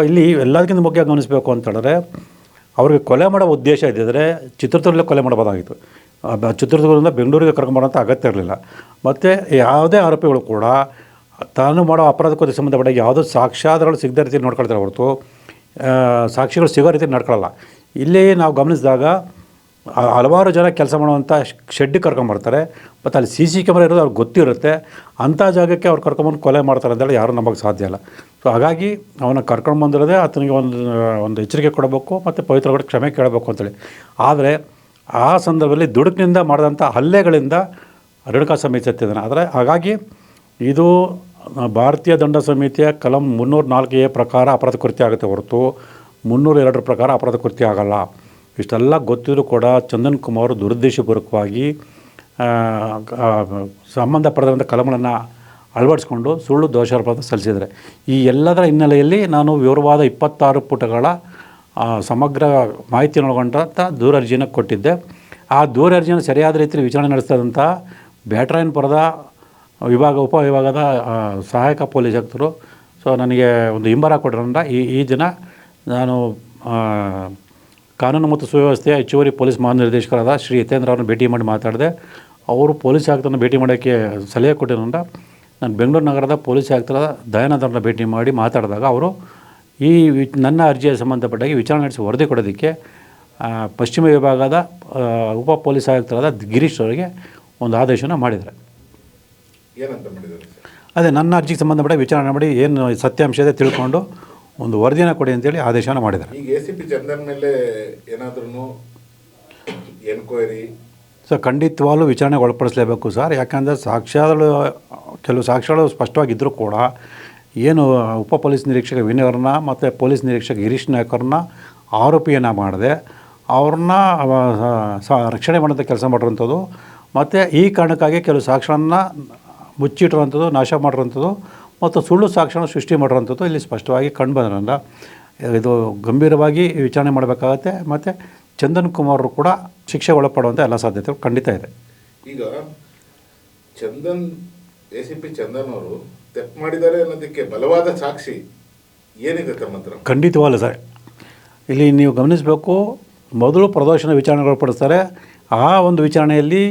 Speaker 1: ಇಲ್ಲಿ ಎಲ್ಲದಕ್ಕಿಂತ ಮುಖ್ಯ ಗಮನಿಸಬೇಕು ಅಂತ ಹೇಳಿದ್ರೆ, ಅವ್ರಿಗೆ ಕೊಲೆ ಮಾಡೋ ಉದ್ದೇಶ ಇದ್ದಿದ್ರೆ ಚಿತ್ರದುರ್ಗದಲ್ಲೇ ಕೊಲೆ ಮಾಡಬಹುದಾಗಿತ್ತು ಚಿತ್ರದುರ್ಗದಿಂದ ಬೆಂಗಳೂರಿಗೆ ಕರ್ಕೊಂಬರೋಂಥ ಅಗತ್ಯ ಇರಲಿಲ್ಲ. ಮತ್ತು ಯಾವುದೇ ಆರೋಪಿಗಳು ಕೂಡ ತಾನು ಮಾಡೋ ಅಪರಾಧಕ್ಕೆ ಸಂಬಂಧಪಟ್ಟ ಯಾವುದೋ ಸಾಕ್ಷ್ಯಾಧಾರಗಳು ಸಿಗದ ರೀತಿ ನೋಡ್ಕೊಳ್ತಾರೆ ಹೊರತು ಸಾಕ್ಷಿಗಳು ಸಿಗೋ ರೀತಿ ನಡ್ಕೊಳ್ಳಲ್ಲ ಇಲ್ಲಿ ನಾವು ಗಮನಿಸಿದಾಗ ಹಲವಾರು ಜನ ಕೆಲಸ ಮಾಡುವಂಥ ಶೆಡ್ಡಿಗೆ ಕರ್ಕೊಂಬರ್ತಾರೆ ಮತ್ತು ಅಲ್ಲಿ ಸಿ ಸಿ ಕ್ಯಾಮ್ರಾ ಇರೋದು ಅವ್ರಿಗೆ ಗೊತ್ತಿರುತ್ತೆ. ಅಂಥ ಜಾಗಕ್ಕೆ ಅವ್ರು ಕರ್ಕೊಂಬಂದು ಕೊಲೆ ಮಾಡ್ತಾರೆ ಅಂತೇಳಿ ಯಾರೂ ನಮಗೆ ಸಾಧ್ಯ ಇಲ್ಲ. ಸೊ ಹಾಗಾಗಿ ಅವನ ಕರ್ಕೊಂಡು ಬಂದಿರೋದೇ ಆತನಿಗೆ ಒಂದು ಒಂದು ಎಚ್ಚರಿಕೆ ಕೊಡಬೇಕು ಮತ್ತು ಪವಿತ್ರ ಕೂಡ ಕ್ಷಮೆ ಕೇಳಬೇಕು ಅಂತೇಳಿ ಆದರೆ ಆ ಸಂದರ್ಭದಲ್ಲಿ ದುಡುಕಿನಿಂದ ಮಾಡಿದಂಥ ಹಲ್ಲೆಗಳಿಂದ ರೇಣುಕಾ ಸತ್ತಿದ್ದಾನೆ ಆದರೆ ಹಾಗಾಗಿ ಇದು ಭಾರತೀಯ ದಂಡ ಸಮಿತಿಯ ಕಲಂ ಮುನ್ನೂರ ನಾಲ್ಕು ಎ ಪ್ರಕಾರ ಅಪರಾಧ ಕೃತ್ಯ ಆಗುತ್ತೆ ಹೊರತು ಮುನ್ನೂರ ಎರಡರ ಪ್ರಕಾರ ಅಪರಾಧ ಕೃತ್ಯ ಆಗಲ್ಲ. ಇಷ್ಟೆಲ್ಲ ಗೊತ್ತಿದ್ರೂ ಕೂಡ ಚಂದನ್ ಕುಮಾರ್ ದುರುದ್ದೇಶಪೂರ್ವಕವಾಗಿ ಆ, ಕಲಮಗಳನ್ನು ಅಳವಡಿಸ್ಕೊಂಡು ಸುಳ್ಳು ದೋಷಾರೋಪ ಸಲ್ಲಿಸಿದರೆ ಈ ಎಲ್ಲದರ ಹಿನ್ನೆಲೆಯಲ್ಲಿ ನಾನು ವಿವರವಾದ ಇಪ್ಪತ್ತಾರು ಪುಟಗಳ ಸಮಗ್ರ ಮಾಹಿತಿಯನ್ನು ಒಳಗೊಂಡಂಥ ದೂರರ್ಜಿನ ಕೊಟ್ಟಿದ್ದೆ. ಆ ದೂರರ್ಜಿಯನ್ನು ಸರಿಯಾದ ರೀತಿಯಲ್ಲಿ ವಿಚಾರಣೆ ನಡೆಸ್ತದಂಥ ಬ್ಯಾಟ್ರಾಯನ್ಪುರದ ವಿಭಾಗ ಉಪವಿಭಾಗದ ಸಹಾಯಕ ಪೊಲೀಸ್ ಆಯುಕ್ತರು. ಸೊ ನನಗೆ ಒಂದು ಹಿಂಬರ ಕೊಟ್ಟರಿಂದ ಈ ಈ ದಿನ ನಾನು ಕಾನೂನು ಮತ್ತು ಸುವ್ಯವಸ್ಥೆಯ ಹೆಚ್ಚುವರಿ ಪೊಲೀಸ್ ಮಹಾನಿರ್ದೇಶಕರಾದ ಶ್ರೀ ಯತೇಂದ್ರ ಅವರನ್ನು ಭೇಟಿ ಮಾಡಿ ಮಾತಾಡಿದೆ. ಅವರು ಪೊಲೀಸ್ ಆಯುಕ್ತರನ್ನು ಭೇಟಿ ಮಾಡೋಕ್ಕೆ ಸಲಹೆ ಕೊಟ್ಟಿರೋದ್ರಿಂದ ನಾನು ಬೆಂಗಳೂರು ನಗರದ ಪೊಲೀಸ್ ಆಯುಕ್ತರ ದಯಾನಂದರನ್ನ ಭೇಟಿ ಮಾಡಿ ಮಾತಾಡಿದಾಗ ಅವರು ಈ ನನ್ನ ಅರ್ಜಿಯ ಸಂಬಂಧಪಟ್ಟಾಗಿ ವಿಚಾರಣೆ ನಡೆಸಿ ವರದಿ ಕೊಡೋದಕ್ಕೆ ಪಶ್ಚಿಮ ವಿಭಾಗದ ಉಪ ಪೊಲೀಸ್ ಆಯುಕ್ತರಾದ ಗಿರೀಶ್ ಅವರಿಗೆ ಒಂದು ಆದೇಶನ ಮಾಡಿದ್ದಾರೆ.
Speaker 2: ಏನಂತ ಮಾಡಿದ್ದಾರೆ
Speaker 1: ಅದೇ ನನ್ನ ಅರ್ಜಿಗೆ ಸಂಬಂಧಪಟ್ಟ ವಿಚಾರಣೆ ಮಾಡಿ ಏನು ಸತ್ಯಾಂಶ ಇದೆ ತಿಳ್ಕೊಂಡು ಒಂದು ವರದಿನ ಕೊಡಿ ಅಂತೇಳಿ ಆದೇಶನ ಮಾಡಿದ್ದಾರೆ.
Speaker 2: ಈಗ ಎ ಸಿ ಪಿ ಚಂದನ್ ಮೇಲೆ ಏನಾದ್ರೂ ಎನ್ಕ್ವೈರಿ
Speaker 1: ಸರ್ ಖಂಡಿತವಾಗ್ಲೂ ವಿಚಾರಣೆಗೆ ಒಳಪಡಿಸಲೇಬೇಕು ಸರ್. ಯಾಕಂದರೆ ಸಾಕ್ಷ್ಯಗಳು ಕೆಲವು ಸಾಕ್ಷ್ಯಗಳು ಸ್ಪಷ್ಟವಾಗಿದ್ದರೂ ಕೂಡ ಏನು ಉಪ ಪೊಲೀಸ್ ನಿರೀಕ್ಷಕ ವಿನಯವ್ರನ್ನ ಮತ್ತು ಪೊಲೀಸ್ ನಿರೀಕ್ಷಕ ಗಿರೀಶ್ ನಾಯಕ್ ಅವ್ರನ್ನ ಆರೋಪಿಯನ್ನು ಮಾಡಿದೆ ಅವ್ರನ್ನ ರಕ್ಷಣೆ ಮಾಡೋಂಥ ಕೆಲಸ ಮಾಡಿರೋಂಥದ್ದು ಮತ್ತು ಈ ಕಾರಣಕ್ಕಾಗಿ ಕೆಲವು ಸಾಕ್ಷ್ಯಗಳನ್ನು ಮುಚ್ಚಿಟ್ಟಿರೋಂಥದ್ದು ನಾಶ ಮಾಡಿರೋಂಥದ್ದು ಮತ್ತು ಸುಳ್ಳು ಸಾಕ್ಷ್ಯವನ್ನು ಸೃಷ್ಟಿ ಮಾಡಿರೋಂಥದ್ದು ಇಲ್ಲಿ ಸ್ಪಷ್ಟವಾಗಿ ಕಂಡು ಬಂದ್ರಿಂದ ಇದು ಗಂಭೀರವಾಗಿ ವಿಚಾರಣೆ ಮಾಡಬೇಕಾಗತ್ತೆ ಮತ್ತು ಚಂದನ್ ಕುಮಾರ್ ಕೂಡ ಶಿಕ್ಷೆ ಒಳಪಡುವಂಥ ಎಲ್ಲ ಸಾಧ್ಯತೆಗಳು ಖಂಡಿತ ಇದೆ.
Speaker 2: ಈಗ Chandan A C P Chandan ಅವರು ತಪ್ಪು ಮಾಡಿದ್ದಾರೆ ಅನ್ನೋದಕ್ಕೆ ಬಲವಾದ ಸಾಕ್ಷಿ ಏನಿದೆ ತಮ್ಮ ಹತ್ರ?
Speaker 1: ಖಂಡಿತವಲ್ಲ ಸರ್. ಇಲ್ಲಿ ನೀವು ಗಮನಿಸಬೇಕು ಮೊದಲು ಪ್ರದರ್ಶನ ವಿಚಾರಣೆಗೊಳಪಡಿಸ್ತಾರೆ ಆ ಒಂದು ವಿಚಾರಣೆಯಲ್ಲಿ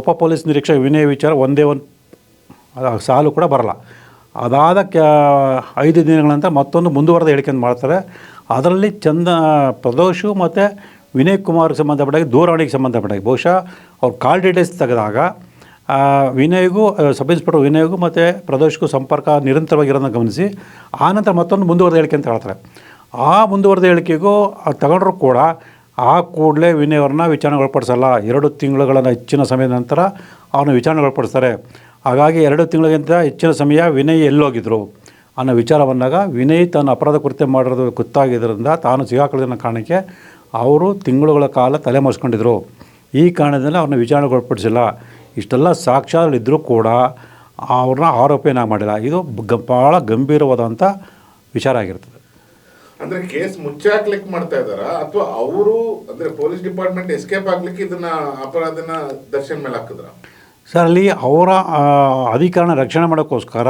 Speaker 1: ಉಪ ಪೊಲೀಸ್ ನಿರೀಕ್ಷಕ ವಿನಯ ವಿಚಾರ ಒಂದೇ ಒಂದು ಆ ಸಾಲು ಕೂಡ ಬರಲ್ಲ. ಅದಾದ ಕ ಐದು ದಿನಗಳ ನಂತರ ಮತ್ತೊಂದು ಮುಂದುವರೆದ ಹೇಳಿಕೆಯನ್ನು ಮಾಡ್ತಾರೆ. ಅದರಲ್ಲಿ ಚಂದ ಪ್ರದೋಷು ಮತ್ತು ವಿನಯ್ ಕುಮಾರ್ ಸಂಬಂಧಪಟ್ಟಾಗಿ ದೂರವಾಣಿಗೆ ಸಂಬಂಧಪಟ್ಟಾಗ. ಬಹುಶಃ ಅವ್ರು ಕಾಲ್ ಡೀಟೇಲ್ಸ್ ತೆಗೆದಾಗ ಆ, ವಿನಯ್ಗೂ ಸಬ್ ಇನ್ಸ್ಪೆಕ್ಟರ್ ವಿನಯ್ಗೂ ಮತ್ತು ಪ್ರದೋಷ್ಗೂ ಸಂಪರ್ಕ ನಿರಂತರವಾಗಿರೋದನ್ನು ಗಮನಿಸಿ ಆನಂತರ ಮತ್ತೊಂದು ಮುಂದುವರೆದ ಹೇಳಿಕೆ ಅಂತ ಹೇಳ್ತಾರೆ. ಆ ಮುಂದುವರೆದ ಹೇಳಿಕೆಗೂ ತಗೊಂಡ್ರು ಕೂಡ ಆ ಕೂಡಲೇ ವಿನಯ್ ಅವ್ರನ್ನ ವಿಚಾರಣೆಗೊಳಪಡಿಸಲ್ಲ. ಎರಡು ತಿಂಗಳುಗಳನ್ನು ಹೆಚ್ಚಿನ ಸಮಯದ ನಂತರ ಅವನು ವಿಚಾರಣೆಗೆ ಒಳಪಡಿಸ್ತಾರೆ ಹಾಗಾಗಿ ಎರಡು ತಿಂಗಳಿಗಿಂತ ಹೆಚ್ಚಿನ ಸಮಯ ವಿನಯ್ ಎಲ್ಲೋಗಿದ್ರು ಅನ್ನೋ ವಿಚಾರ ಬಂದಾಗ ವಿನಯ್ ತನ್ನ ಅಪರಾಧ ಕೃತ್ಯ ಮಾಡಿರೋದು ಗೊತ್ತಾಗಿದ್ದರಿಂದ ತಾನು ಸಿಗಾಕೊಳ್ಳೋದನ್ನ ಕಾರಣಕ್ಕೆ ಅವರು ತಿಂಗಳುಗಳ ಕಾಲ ತಲೆ ಮರೆಸ್ಕೊಂಡಿದ್ರು. ಈ ಕಾರಣದಿಂದ ಅವ್ರನ್ನ ವಿಚಾರಣೆಗೆ ಒಳಪಡಿಸಿಲ್ಲ. ಇಷ್ಟೆಲ್ಲ ಸಾಕ್ಷ್ಯಗಳಿದ್ದರೂ ಕೂಡ ಅವ್ರನ್ನ ಆರೋಪಿಯನ್ನ ಮಾಡಿಲ್ಲ. ಇದು ಗ ಭಾಳ ಗಂಭೀರವಾದಂಥ ವಿಚಾರ ಆಗಿರ್ತದೆ.
Speaker 2: ಅಂದ್ರೆ ಕೇಸ್ ಮುಚ್ಚಾಕ್ಲಿಕ್ಕೆ ಮಾಡ್ತಾ ಇದಾರ ಅಥವಾ ಅವರು, ಅಂದ್ರೆ ಪೊಲೀಸ್ ಡಿಪಾರ್ಟ್ಮೆಂಟ್ ಎಸ್ಕೇಪ್ ಆಗ್ಲಿಕ್ಕೆ ಇದನ್ನ ಅಪರಾಧನ ದರ್ಶನ ಮೇಲೆ ಹಾಕಿದ್ರ?
Speaker 1: ಸರ್, ಅಲ್ಲಿ ಅವರ ಅಧಿಕಾರನ ರಕ್ಷಣೆ ಮಾಡೋಕ್ಕೋಸ್ಕರ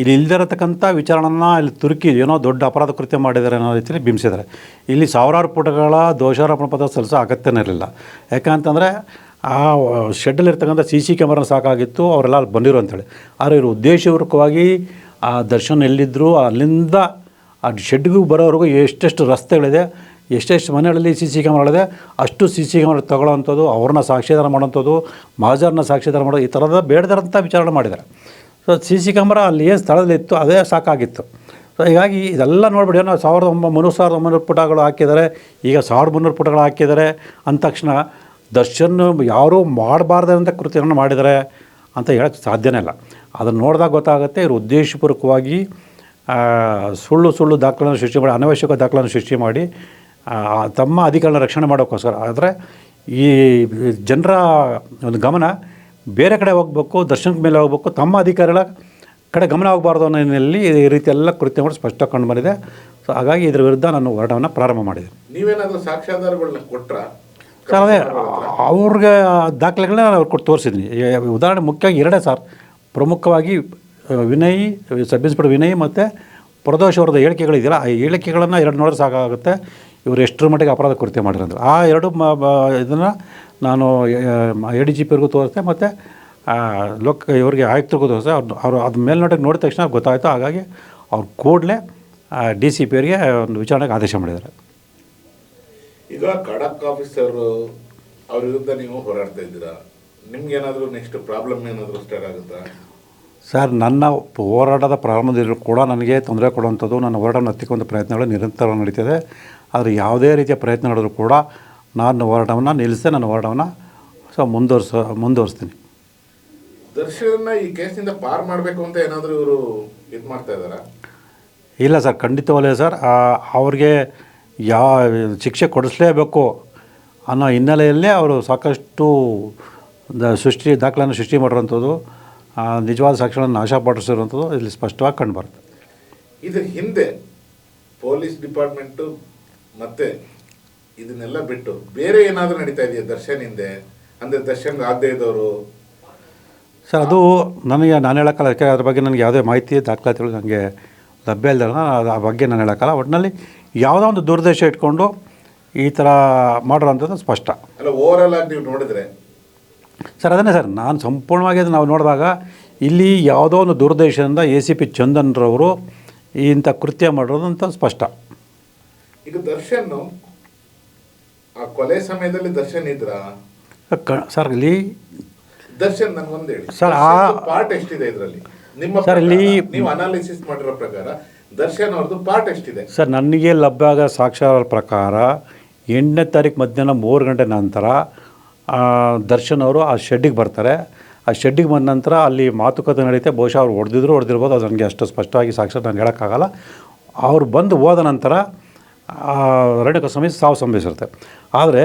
Speaker 1: ಇಲ್ಲಿ ಇಲ್ದಿರತಕ್ಕಂಥ ವಿಚಾರಣನ್ನ ಇಲ್ಲಿ ತುರುಕಿ ಏನೋ ದೊಡ್ಡ ಅಪರಾಧ ಕೃತ್ಯ ಮಾಡಿದ್ದಾರೆ ಅನ್ನೋ ರೀತಿಯಲ್ಲಿ ಬಿಂಬಿಸಿದ್ದಾರೆ. ಇಲ್ಲಿ ಸಾವಿರಾರು ಪುಟಗಳ ದೋಷಾರೋಪಣ ಪತ್ರ ಸಲ್ಲಿಸೋ ಅಗತ್ಯನೇ ಇರಲಿಲ್ಲ. ಯಾಕಂತಂದರೆ, ಆ ಶೆಡ್ಡಲ್ಲಿರ್ತಕ್ಕಂಥ ಸಿ ಸಿ ಕ್ಯಾಮ್ರಾ ಸಾಕಾಗಿತ್ತು, ಅವರೆಲ್ಲ ಅಲ್ಲಿ ಬಂದಿರು ಅಂತೇಳಿ. ಆದರೆ ಇವರು ಉದ್ದೇಶಪೂರ್ವಕವಾಗಿ ಆ ದರ್ಶನ್ ಎಲ್ಲಿದ್ದರೂ ಅಲ್ಲಿಂದ ಆ ಶೆಡ್ಗೂ ಬರೋವರೆಗೂ ಎಷ್ಟೆಷ್ಟು ರಸ್ತೆಗಳಿದೆ ಎಷ್ಟೆಷ್ಟು ಮನೆಗಳಲ್ಲಿ ಸಿ ಸಿ ಕ್ಯಾಮ್ರಾಗಳಿದೆ ಅಷ್ಟು ಸಿ ಸಿ ಕ್ಯಾಮ್ರಾ ತಗೊಳ್ಳೋವಂಥದ್ದು ಅವ್ರನ್ನ ಸಾಕ್ಷಿದಾರ ಮಾಡೋವಂಥದ್ದು, ಮಾಜರ್ನ ಸಾಕ್ಷಿದಾರ ಮಾಡೋ ಈ ಥರದ ಬೇಡದಂಥ ವಿಚಾರಣೆ ಮಾಡಿದ್ದಾರೆ. ಸೊ ಸಿ ಸಿ ಕ್ಯಾಮ್ರಾ ಅಲ್ಲಿ ಏನು ಸ್ಥಳದಲ್ಲಿತ್ತು ಅದೇ ಸಾಕಾಗಿತ್ತು. ಸೊ ಹೀಗಾಗಿ ಇದೆಲ್ಲ ನೋಡಿಬಿಡಿ ಏನೋ ಸಾವಿರದ ಒಂಬ, ಮೂರು ಸಾವಿರದ ಒಂಬೈನೂರು ಪುಟಗಳು ಹಾಕಿದ್ದಾರೆ, ಈಗ ಸಾವಿರದ ಮುನ್ನೂರು ಪುಟಗಳು ಹಾಕಿದ್ದಾರೆ ಅಂದ ತಕ್ಷಣ ದರ್ಶನ್ ಯಾರೂ ಮಾಡಬಾರ್ದಂಥ ಕೃತ್ಯವನ್ನು ಮಾಡಿದ್ದಾರೆ ಅಂತ ಹೇಳೋಕ್ಕೆ ಸಾಧ್ಯನೇ ಇಲ್ಲ. ಅದನ್ನು ನೋಡಿದಾಗ ಗೊತ್ತಾಗುತ್ತೆ ಇವರು ಉದ್ದೇಶಪೂರ್ವಕವಾಗಿ ಸುಳ್ಳು ಸುಳ್ಳು ದಾಖಲನ್ನು ಸೃಷ್ಟಿ ಮಾಡಿ, ಅನವಶ್ಯಕ ದಾಖಲನ್ನು ಸೃಷ್ಟಿ ಮಾಡಿ ತಮ್ಮ ಅಧಿಕಾರನ ರಕ್ಷಣೆ ಮಾಡೋಕ್ಕೋಸ್ಕರ. ಆದರೆ ಈ ಜನರ ಒಂದು ಗಮನ ಬೇರೆ ಕಡೆ ಹೋಗಬೇಕು ದರ್ಶನದ ಮೇಲೆ ಹೋಗಬೇಕು ತಮ್ಮ ಅಧಿಕಾರಿಗಳ ಕಡೆ ಗಮನ ಹೋಗಬಾರ್ದು ಅನ್ನೋ ಹಿನ್ನೆಲೆಯಲ್ಲಿ ಈ ರೀತಿ ಎಲ್ಲ ಕೃತ್ಯಗಳು ಸ್ಪಷ್ಟ ಕಂಡು ಬಂದಿದೆ. ಸೊ ಹಾಗಾಗಿ ಇದರ ವಿರುದ್ಧ ನಾನು ಹೋರಾಟವನ್ನು ಪ್ರಾರಂಭ ಮಾಡಿದೆ.
Speaker 2: ನೀವೇನಾದರೂ ಸಾಕ್ಷ್ಯಾಧಾರಗಳನ್ನ ಕೊಟ್ಟರೆ
Speaker 1: ಸರ್ ಅದೇ ಅವ್ರಿಗೆ ದಾಖಲೆಗಳನ್ನ ಅವ್ರು ಕೊಟ್ಟು ತೋರಿಸಿದ್ದೀನಿ. ಉದಾಹರಣೆ ಮುಖ್ಯವಾಗಿ ಎರಡೇ ಸರ್. ಪ್ರಮುಖವಾಗಿ ವಿನಯ್ ಸಬ್ ಇನ್ಸ್ಪೆಕ್ಟರ್ ವಿನಯ್ ಮತ್ತು ಪ್ರದೋಷ್ ಅವ್ರದ್ದು ಹೇಳಿಕೆಗಳಿದೆಯಲ್ಲ ಆ ಹೇಳಿಕೆಗಳನ್ನು ಎರಡು ನೋಡಿದ್ರೆ ಸಾಕಾಗುತ್ತೆ. ಇವರು ಎಷ್ಟರ ಮಟ್ಟಿಗೆ ಅಪರಾಧ ಕೃತ್ಯ ಮಾಡಿರೋದು ಆ ಎರಡು ಮ ಇದನ್ನು ನಾನು ಎ ಡಿ ಜಿ ಪಿಯವ್ರಿಗೂ ತೋರಿಸ್ದೆ ಮತ್ತು ಲೋಕ ಇವರಿಗೆ ಆಯುಕ್ತರಿಗೂ ತೋರಿಸ್ದೆ. ಅವ್ರು ಅವರು ಅದ್ರ ಮೇಲ್ನೋಟಕ್ಕೆ ನೋಡಿದ ತಕ್ಷಣ ಗೊತ್ತಾಯಿತು. ಹಾಗಾಗಿ ಅವ್ರು ಕೂಡಲೇ ಡಿ ಸಿ ಪಿಯವರಿಗೆ ಒಂದು ವಿಚಾರಣೆಗೆ ಆದೇಶ ಮಾಡಿದ್ದಾರೆ.
Speaker 2: ಈಗ ಖಡಕ್ ಆಫೀಸರ್ ಅವ್ರ ವಿರುದ್ಧ ನೀವು ಹೋರಾಡ್ತಾ ಇದ್ದೀರಾ? ನಿಮ್ಗೇನಾದರೂ ನೆಕ್ಸ್ಟ್ ಪ್ರಾಬ್ಲಮ್ ಏನಾದರೂ ಸ್ಟಾರ್ಟ್ ಆಗುತ್ತಾ?
Speaker 1: ಸರ್ ನನ್ನ ಹೋರಾಟದ ಪ್ರಾರಂಭದಲ್ಲೂ ಕೂಡ ನನಗೆ ತೊಂದರೆ ಕೊಡುವಂಥದ್ದು ನನ್ನ ಹೋರಾಟವನ್ನು ಹತ್ತಿಕೊಂಡ ಪ್ರಯತ್ನಗಳು ನಿರಂತರ ನಡೀತಿದೆ. ಆದರೆ ಯಾವುದೇ ರೀತಿಯ ಪ್ರಯತ್ನ ನಡೆದರೂ ಕೂಡ ನಾನು ಹೋರಾಟವನ್ನು ನಿಲ್ಲಿಸದೆ ನನ್ನ ಹೋರಾಟವನ್ನು ಸೊ ಮುಂದುವರ್ಸ ಮುಂದುವರಿಸ್ತೀನಿ.
Speaker 2: ದರ್ಶನ ಈ ಕೇಸ್ನಿಂದ ಪಾರ್ ಮಾಡಬೇಕು ಅಂತ ಏನಾದರೂ ಇವರು ಇದು ಮಾಡ್ತಾ ಇದ್ದಾರೆ?
Speaker 1: ಇಲ್ಲ ಸರ್ ಖಂಡಿತವಲ್ಲ ಸರ್. ಅವ್ರಿಗೆ ಯಾ ಶಿಕ್ಷೆ ಕೊಡಿಸಲೇಬೇಕು ಅನ್ನೋ ಹಿನ್ನೆಲೆಯಲ್ಲೇ ಅವರು ಸಾಕಷ್ಟು ದ ಸೃಷ್ಟಿ ದಾಖಲೆಯನ್ನು ಸೃಷ್ಟಿ ಮಾಡಿರೋಂಥದ್ದು ನಿಜವಾದ ನಾಶ ನಾಶಪಡಿಸಿರುವಂಥದ್ದು ಇಲ್ಲಿ ಸ್ಪಷ್ಟವಾಗಿ ಕಂಡುಬರುತ್ತೆ
Speaker 2: ಇದ್ರ ಹಿಂದೆ ಪೊಲೀಸ್ ಡಿಪಾರ್ಟ್ಮೆಂಟು ಮತ್ತೆ ಇದನ್ನೆಲ್ಲ ಬಿಟ್ಟು ಬೇರೆ ಏನಾದರೂ ನಡೀತಾ ಇದೆಯಾ ದರ್ಶನ್ ಹಿಂದೆ? ಅಂದ್ರೆ ದರ್ಶನ್ ಆಗದೆ ಇದ್ದವರು?
Speaker 1: ಸರ್ ಅದು ನನಗೆ ನಾನು ಹೇಳೋಕ್ಕಲ್ಲ ಯಾಕೆ ಅದ್ರ ಬಗ್ಗೆ ನನಗೆ ಯಾವುದೇ ಮಾಹಿತಿ ದಾಖಲಾತಿಗಳು ನನಗೆ ಲಭ್ಯ ಇಲ್ದಲ್ಲ ಅದು ಆ ಬಗ್ಗೆ ನಾನು ಹೇಳೋಕ್ಕಲ್ಲ. ಒಟ್ಟಿನಲ್ಲಿ ಯಾವುದೋ ಒಂದು ದುರ್ದೇಶ ಇಟ್ಕೊಂಡು ಈ ಥರ ಮಾಡಿರೋಂಥದ್ದು ಸ್ಪಷ್ಟ.
Speaker 2: ಅಲ್ಲ ಓವರ್ ಆಗಿ ನೀವು ನೋಡಿದ್ರೆ?
Speaker 1: ಸರ್ ಅದನ್ನೇ ಸರ್ ನಾನು ಸಂಪೂರ್ಣವಾಗಿ ಅದು ನಾವು ನೋಡಿದಾಗ ಇಲ್ಲಿ ಯಾವುದೋ ಒಂದು ದುರ್ದೇಶದಿಂದ ಎ ಸಿ ಪಿ ಚಂದನ್ರವರು ಇಂಥ ಕೃತ್ಯ ಮಾಡಿರೋದು ಅಂತ ಸ್ಪಷ್ಟ.
Speaker 2: ಈಗ ದರ್ಶನ್ ಆ ಕೊಲೆ ಸಮಯದಲ್ಲಿ ದರ್ಶನ್ ಇದ್ರ?
Speaker 1: ಸರ್ ಇಲ್ಲಿ
Speaker 2: ದರ್ಶನ್ ನನ್ಗೊಂದು ಹೇಳಿ.
Speaker 1: ಸರ್, ಆ-
Speaker 2: ಪಾರ್ಟ್ ಎಷ್ಟಿದೆ ಇದರಲ್ಲಿ? ನಿಮ್ಮ
Speaker 1: ಸರ್, ಇಲ್ಲಿ-
Speaker 2: ನೀವು ಅನಾಲಿಸಿಸ್ ಮಾಡಿರೋ ಪ್ರಕಾರ ದರ್ಶನ್ ಅವ್ರದ್ದು ಪಾರ್ಟ್ ಎಷ್ಟಿದೆ?
Speaker 1: ಸರ್ ನನಗೆ ಲಭ್ಯ ಆಗೋ ಸಾಕ್ಷ್ಯಗಳ ಪ್ರಕಾರ ಎಂಟನೇ ತಾರೀಕು ಮಧ್ಯಾಹ್ನ ಮೂರು ಗಂಟೆ ನಂತರ ದರ್ಶನ್ ಅವರು ಆ ಶೆಡ್ಡಿಗೆ ಬರ್ತಾರೆ. ಆ ಶೆಡ್ಡಿಗೆ ಬಂದ ನಂತರ ಅಲ್ಲಿ ಮಾತುಕತೆ ನಡೀತೆ. ಬಹುಶಃ ಅವ್ರು ಹೊಡೆದಿದ್ರು ಹೊಡೆದಿರ್ಬೋದು. ಅದು ನನಗೆ ಅಷ್ಟು ಸ್ಪಷ್ಟವಾಗಿ ಸಾಕ್ಷಾತ್ ನಾನು ಹೇಳೋಕ್ಕಾಗಲ್ಲ. ಅವ್ರು ಬಂದು ಹೋದ ನಂತರ ರೇಣುಕ ಸಮಯ ಸಾವು ಸಂಭವಿಸಿರುತ್ತೆ. ಆದರೆ